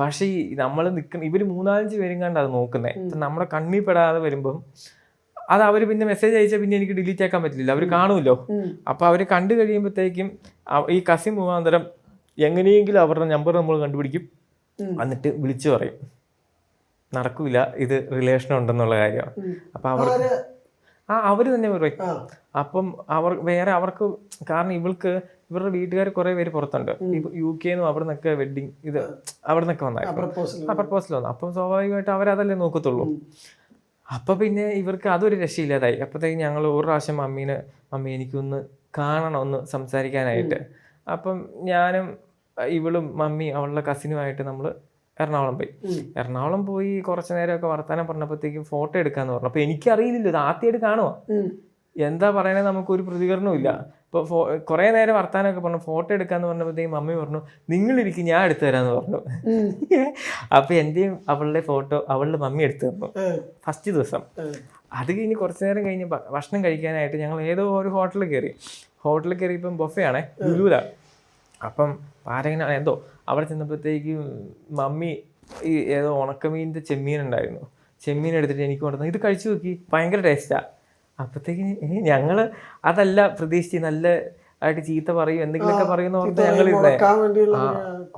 പക്ഷേ നമ്മൾ നിൽക്കുന്ന ഇവർ മൂന്നാലഞ്ച് പേരും കണ്ട് അത് നോക്കുന്നത് നമ്മുടെ കണ്ണിൽ പെടാതെ വരുമ്പം അത് അവർ പിന്നെ മെസ്സേജ് അയച്ചാൽ പിന്നെ എനിക്ക് ഡിലീറ്റ് ആക്കാൻ പറ്റില്ല അവർ കാണുമല്ലോ. അപ്പോൾ അപ്പൊ അവർ കണ്ടു കഴിയുമ്പോഴത്തേക്കും ഈ കസിൻ മുഖാന്തരം എങ്ങനെയെങ്കിലും അവരുടെ നമ്പർ നമ്മൾ കണ്ടുപിടിക്കും. എന്നിട്ട് വിളിച്ചു പറയും. നടക്കൂല ഇത് റിലേഷൻ ഉണ്ടെന്നുള്ള കാര്യമാണ്. അപ്പൊ അവർ ആ അവർ തന്നെ പറയും. അപ്പം അവർ വേറെ അവർക്ക് കാരണം ഇവൾക്ക് ഇവരുടെ വീട്ടുകാർ കുറെ പേര് പുറത്തുണ്ട്. യു യു നിന്നും അവിടെ നിന്നൊക്കെ വെഡിങ് ഇത് അവിടെ നിന്നൊക്കെ വന്നായിരുന്നു പ്രപ്പോസൽ ആ പ്രപ്പോസൽ വന്നു. അപ്പം സ്വാഭാവികമായിട്ട് അവരതല്ലേ നോക്കത്തുള്ളൂ. അപ്പൊ പിന്നെ ഇവർക്ക് അതൊരു രക്ഷയില്ലാതായി. അപ്പത്തേക്ക് ഞങ്ങൾ ഒരു പ്രാവശ്യം മമ്മീനെ മമ്മി എനിക്കൊന്ന് കാണണം ഒന്ന് സംസാരിക്കാനായിട്ട്. അപ്പം ഞാനും ഇവളും മമ്മി അവളുടെ കസിനുമായിട്ട് നമ്മൾ എറണാകുളം പോയി. എറണാകുളം പോയി കുറച്ചു നേരമൊക്കെ വർത്താനം പറഞ്ഞപ്പോഴത്തേക്കും ഫോട്ടോ എടുക്കാന്ന് പറഞ്ഞു. അപ്പൊ എനിക്കറിയില്ലല്ലോ ഇത് ആദ്യമായിട്ട് കാണുമോ. എന്താ പറയണേ നമുക്ക് ഒരു പ്രതികരണവും ഇല്ല. ഇപ്പൊ ഫോ കുറേ നേരം വർത്താനമൊക്കെ പറഞ്ഞു ഫോട്ടോ എടുക്കാന്ന് പറഞ്ഞപ്പോഴത്തേക്കും മമ്മി പറഞ്ഞു നിങ്ങളിരിക്കും ഞാൻ എടുത്തു തരാന്ന് പറഞ്ഞു. അപ്പോൾ അപ്പൊ എന്റെയും അവളുടെ ഫോട്ടോ അവളുടെ മമ്മി എടുത്തു തന്നു. ഫസ്റ്റ് ദിവസം. അത് കഴിഞ്ഞ് കുറച്ച് നേരം കഴിഞ്ഞ് ഭക്ഷണം കഴിക്കാനായിട്ട് ഞങ്ങൾ ഏതോ ഒരു ഹോട്ടലിൽ കയറി. ഹോട്ടലിൽ കയറിയപ്പം ബൊഫയാണേ ലുലുല അപ്പം പാരങ്ങനെ എന്തോ അവിടെ ചെന്നപ്പോഴത്തേക്കും മമ്മി ഈ ഏതോ ഉണക്കമീനിന്റെ ചെമ്മീൻ ഉണ്ടായിരുന്നു. ചെമ്മീൻ എടുത്തിട്ട് എനിക്ക് കൊണ്ടുവന്നു ഇത് കഴിച്ചു നോക്കി ഭയങ്കര ടേസ്റ്റാ അപ്പത്തേക്ക് ഞങ്ങൾ അതല്ല പ്രതീക്ഷിച്ച് നല്ല ആയിട്ട് ചീത്ത പറയും എന്തെങ്കിലുമൊക്കെ പറയുന്ന ഓർത്ത് ഞങ്ങൾ ഇരുന്നേ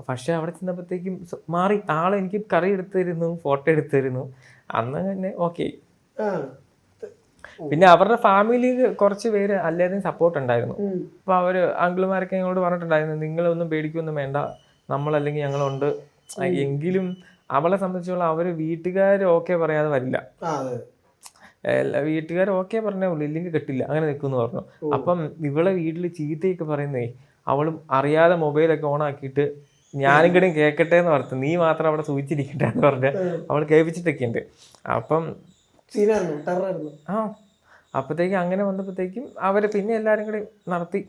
പക്ഷെ അവിടെ ചെന്നപ്പോഴത്തേക്കും മാറി ആളെനിക്ക് കറി എടുത്തു തരുന്നു ഫോട്ടോ എടുത്തു തരുന്നു. അന്ന് തന്നെ ഓക്കെ. പിന്നെ അവരുടെ ഫാമിലി കുറച്ച് പേര് അല്ലേതും സപ്പോർട്ട് ഉണ്ടായിരുന്നു. അപ്പൊ അവർ അങ്കിളുമാരൊക്കെ ഞങ്ങളോട് പറഞ്ഞിട്ടുണ്ടായിരുന്നു നിങ്ങളൊന്നും പേടിക്കൊന്നും വേണ്ട. നമ്മൾ നമ്മളല്ലെങ്കിൽ ഞങ്ങളുണ്ട്. എങ്കിലും അവളെ സംബന്ധിച്ചോളം അവർ വീട്ടുകാർ ഓക്കെ പറയാതെ വരില്ല. വീട്ടുകാർ ഓക്കെ പറഞ്ഞേ ഉള്ളൂ ഇല്ലെങ്കിൽ കിട്ടില്ല അങ്ങനെ നിൽക്കുമെന്ന് പറഞ്ഞു. അപ്പം ഇവളെ വീട്ടിൽ ചീത്തയൊക്കെ പറയുന്നേ അവളും അറിയാതെ മൊബൈലൊക്കെ ഓൺ ആക്കിയിട്ട് ഞാനും കൂടെ കേൾക്കട്ടെ എന്ന് പറഞ്ഞു നീ മാത്രം അവിടെ സൂചിച്ചിരിക്കട്ടെ എന്ന് പറഞ്ഞ് അവൾ കേൾപ്പിച്ചിട്ടൊക്കെ ഉണ്ട് അപ്പം ആ അപ്പത്തേക്കും അങ്ങനെ വന്നപ്പോഴത്തേക്കും അവരെ പിന്നെ എല്ലാരും കൂടി നടത്തി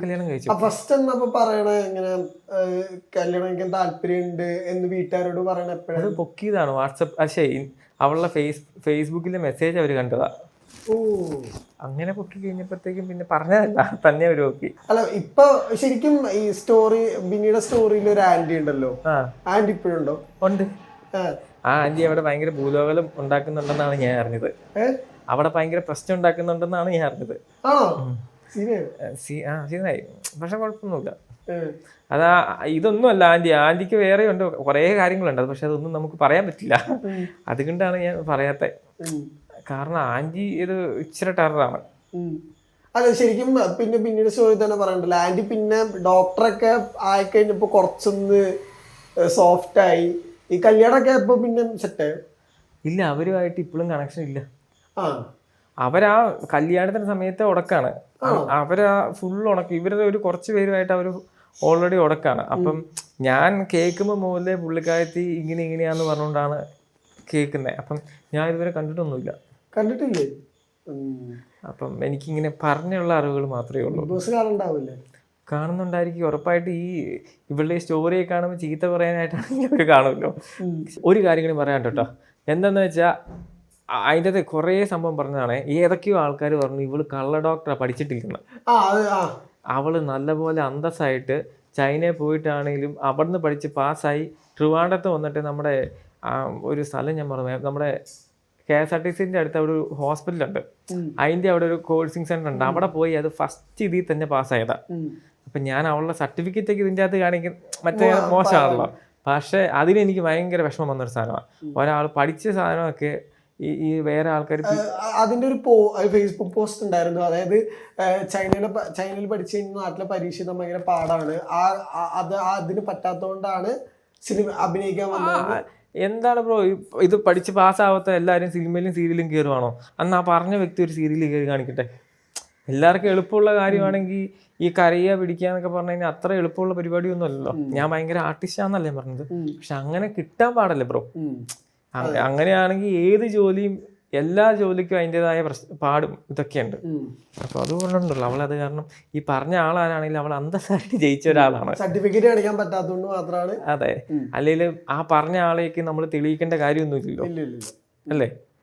കല്യാണം കഴിച്ചു. ഫസ്റ്റ് എന്നപ്പോ പറയണേ എങ്ങനെ കല്യാണം കഴിക്കാൻ താല്പര്യമുണ്ട് എന്ന് വീട്ടുകാരോട് പറയണ അത് എപ്പോഴാണ് പൊക്കിയതാണ് വാട്സപ്പ് പക്ഷേ അവളുടെ ഫേസ് ഫേസ്ബുക്കിലെ മെസ്സേജ് അവർ കണ്ടതാ. ഓ. അങ്ങനെ പൊക്കി കഴിഞ്ഞപ്പോഴത്തേക്കും പിന്നെ പറഞ്ഞതല്ല തന്നെ അവർ പൊക്കി അല്ല ഇപ്പൊ ശരിക്കും ഈ സ്റ്റോറി ബിന്നിയുടെ സ്റ്റോറിയിൽ ഒരു ആന്റി ഉണ്ടല്ലോ. ആന്റി ഇപ്പോഴുണ്ടോ ഉണ്ട്? ആ. ആന്റി അവിടെ ഭയങ്കര ഭൂലോകലം ഉണ്ടാക്കുന്നുണ്ടെന്നാണ് ഞാൻ അറിഞ്ഞത്? അവിടെ ഭയങ്കര പ്രശ്നം ഉണ്ടാക്കുന്നുണ്ടെന്നാണ് ഞാൻ അറിഞ്ഞത്. സീനായി? പക്ഷെ കുഴപ്പമൊന്നുമില്ല. അതാ ഇതൊന്നുമല്ല ആന്റി ആന്റിക്ക് വേറെ ഉണ്ട്. കുറേ കാര്യങ്ങളുണ്ട്. പക്ഷെ അതൊന്നും നമുക്ക് പറയാൻ പറ്റില്ല. അതുകൊണ്ടാണ് ഞാൻ പറയാത്ത. കാരണം ആന്റി ഇത് ഇച്ചിരി ടെററാണ്. അതെ ശരിക്കും പിന്നെ പിന്നീട് സ്റ്റോറി തന്നെ പറയണ്ടല്ലോ. ആന്റി പിന്നെ ഡോക്ടറൊക്കെ ആയി ആയിക്കഴിഞ്ഞപ്പോ കുറച്ചൊന്ന് സോഫ്റ്റ് ആയി ഈ കല്യാണൊക്കെ ഇപ്പൊ പിന്നെ സെറ്റ് ഇല്ല അവരുമായിട്ട് ഇപ്പോഴും കണക്ഷൻ ഇല്ല. അവരാ കല്യാണത്തിന്റെ സമയത്ത് ഉടക്കാണ്. അവരാ ഫുൾ ഉണക്ക്. ഇവരുടെ ഒരു കുറച്ച് പേരുമായിട്ട് അവർ ഓൾറെഡി ഉടക്കാണ്. അപ്പം ഞാൻ കേൾക്കുമ്പോൾ മുതലേ പുള്ളിക്കാരത്തി ഇങ്ങനെ ഇങ്ങനെയാന്ന് പറഞ്ഞുകൊണ്ടാണ് കേൾക്കുന്നത് അപ്പം ഞാൻ ഇതുവരെ കണ്ടിട്ടൊന്നുമില്ല. കണ്ടിട്ടില്ലേ? അപ്പം എനിക്കിങ്ങനെ പറഞ്ഞുള്ള അറിവുകൾ മാത്രമേ ഉള്ളൂ. കാണുന്നുണ്ടായിരിക്കും. ഉറപ്പായിട്ട് ഈ ഇവളുടെ സ്റ്റോറിയെ കാണുമ്പോൾ ചീത്ത പറയാനായിട്ടാണെങ്കിൽ അവർ കാണുമല്ലോ. ഒരു കാര്യം കൂടി പറയാൻ കേട്ടോ. എന്താന്ന് വെച്ചാൽ അതിന്റെ അകത്ത് കുറേ സംഭവം പറഞ്ഞതാണ്. ഏതൊക്കെയോ ആൾക്കാർ പറഞ്ഞു ഇവൾ കള്ള ഡോക്ടറാണ് പഠിച്ചിട്ടിരിക്കുന്നത് അവൾ നല്ലപോലെ അന്തസ്സായിട്ട് ചൈനയിൽ പോയിട്ടാണെങ്കിലും അവിടുന്ന് പഠിച്ച് പാസ്സായി ട്രിവാണ്ടത്ത് വന്നിട്ട് നമ്മുടെ ഒരു സ്ഥലം ഞാൻ പറഞ്ഞു നമ്മുടെ കെ എസ് ആർ ടി സിന്റെ അടുത്ത് അവിടെ ഒരു ഹോസ്പിറ്റൽ ഉണ്ട് അതിന്റെ അവിടെ ഒരു കോഴ്സിംഗ് സെന്റർ ഉണ്ട്. അവിടെ പോയി അത് ഫസ്റ്റ് ഇതിൽ തന്നെ പാസ്സായതാ. അപ്പൊ ഞാൻ അവളുടെ സർട്ടിഫിക്കറ്റ് ഒക്കെ ഇതിന്റെ അകത്ത് കാണിക്കും. മറ്റേ മോശമാണല്ലോ. പക്ഷെ അതിന് എനിക്ക് ഭയങ്കര വിഷമം വന്നൊരു സാധനമാണ് ഒരാൾ പഠിച്ച സാധനമൊക്കെ ഈ ഈ വേറെ ആൾക്കാർ അതിന്റെ ഒരു പോ ഫേസ്ബുക്ക് പോസ്റ്റ് ഉണ്ടായിരുന്നു. അതായത് ചൈനയിലെ ചൈനയിൽ പഠിച്ചു കഴിഞ്ഞാൽ നാട്ടിലെ പരീക്ഷ ഭയങ്കര പാടാണ്. ആ അത് അതിന് പറ്റാത്തതുകൊണ്ടാണ് സിനിമ അഭിനയിക്കാൻ വന്നത്. എന്താണ് ബ്രോ? ഇത് പഠിച്ച് പാസ്സാവാത്ത എല്ലാവരും സിനിമയിലും സീരിയലും കയറുവാണോ അന്ന് ആ പറഞ്ഞ വ്യക്തി ഒരു സീരിയലിൽ കയറി കാണിക്കട്ടെ. എല്ലാവർക്കും എളുപ്പമുള്ള കാര്യമാണെങ്കിൽ ഈ കരയ പിടിക്കുക എന്നൊക്കെ പറഞ്ഞു കഴിഞ്ഞാൽ അത്ര എളുപ്പമുള്ള പരിപാടിയൊന്നും അല്ലല്ലോ. ഞാൻ ഭയങ്കര ആർട്ടിസ്റ്റാന്നല്ലേ പറഞ്ഞത്. പക്ഷെ അങ്ങനെ കിട്ടാൻ പാടല്ലേ ബ്രോ? അങ്ങനെയാണെങ്കിൽ ഏത് ജോലിയും എല്ലാ ജോലിക്കും അതിന്റെതായ പ്രശ്ന പാടും ഇതൊക്കെയുണ്ട്. അപ്പൊ അതുകൊണ്ടുണ്ടല്ലോ അവൾ അത് കാരണം ഈ പറഞ്ഞ ആളാരാണെങ്കിലും അവൾ അന്തസ്സായിട്ട് ജയിച്ച ഒരാളാണ്. സർട്ടിഫിക്കറ്റ് കാണിക്കാൻ പറ്റാത്തതുകൊണ്ട് മാത്രമാണ്. അതെ. അല്ലെങ്കിൽ ആ പറഞ്ഞ ആളേക്ക് നമ്മൾ തെളിയിക്കേണ്ട കാര്യമൊന്നുമില്ലല്ലോ. അല്ലേ?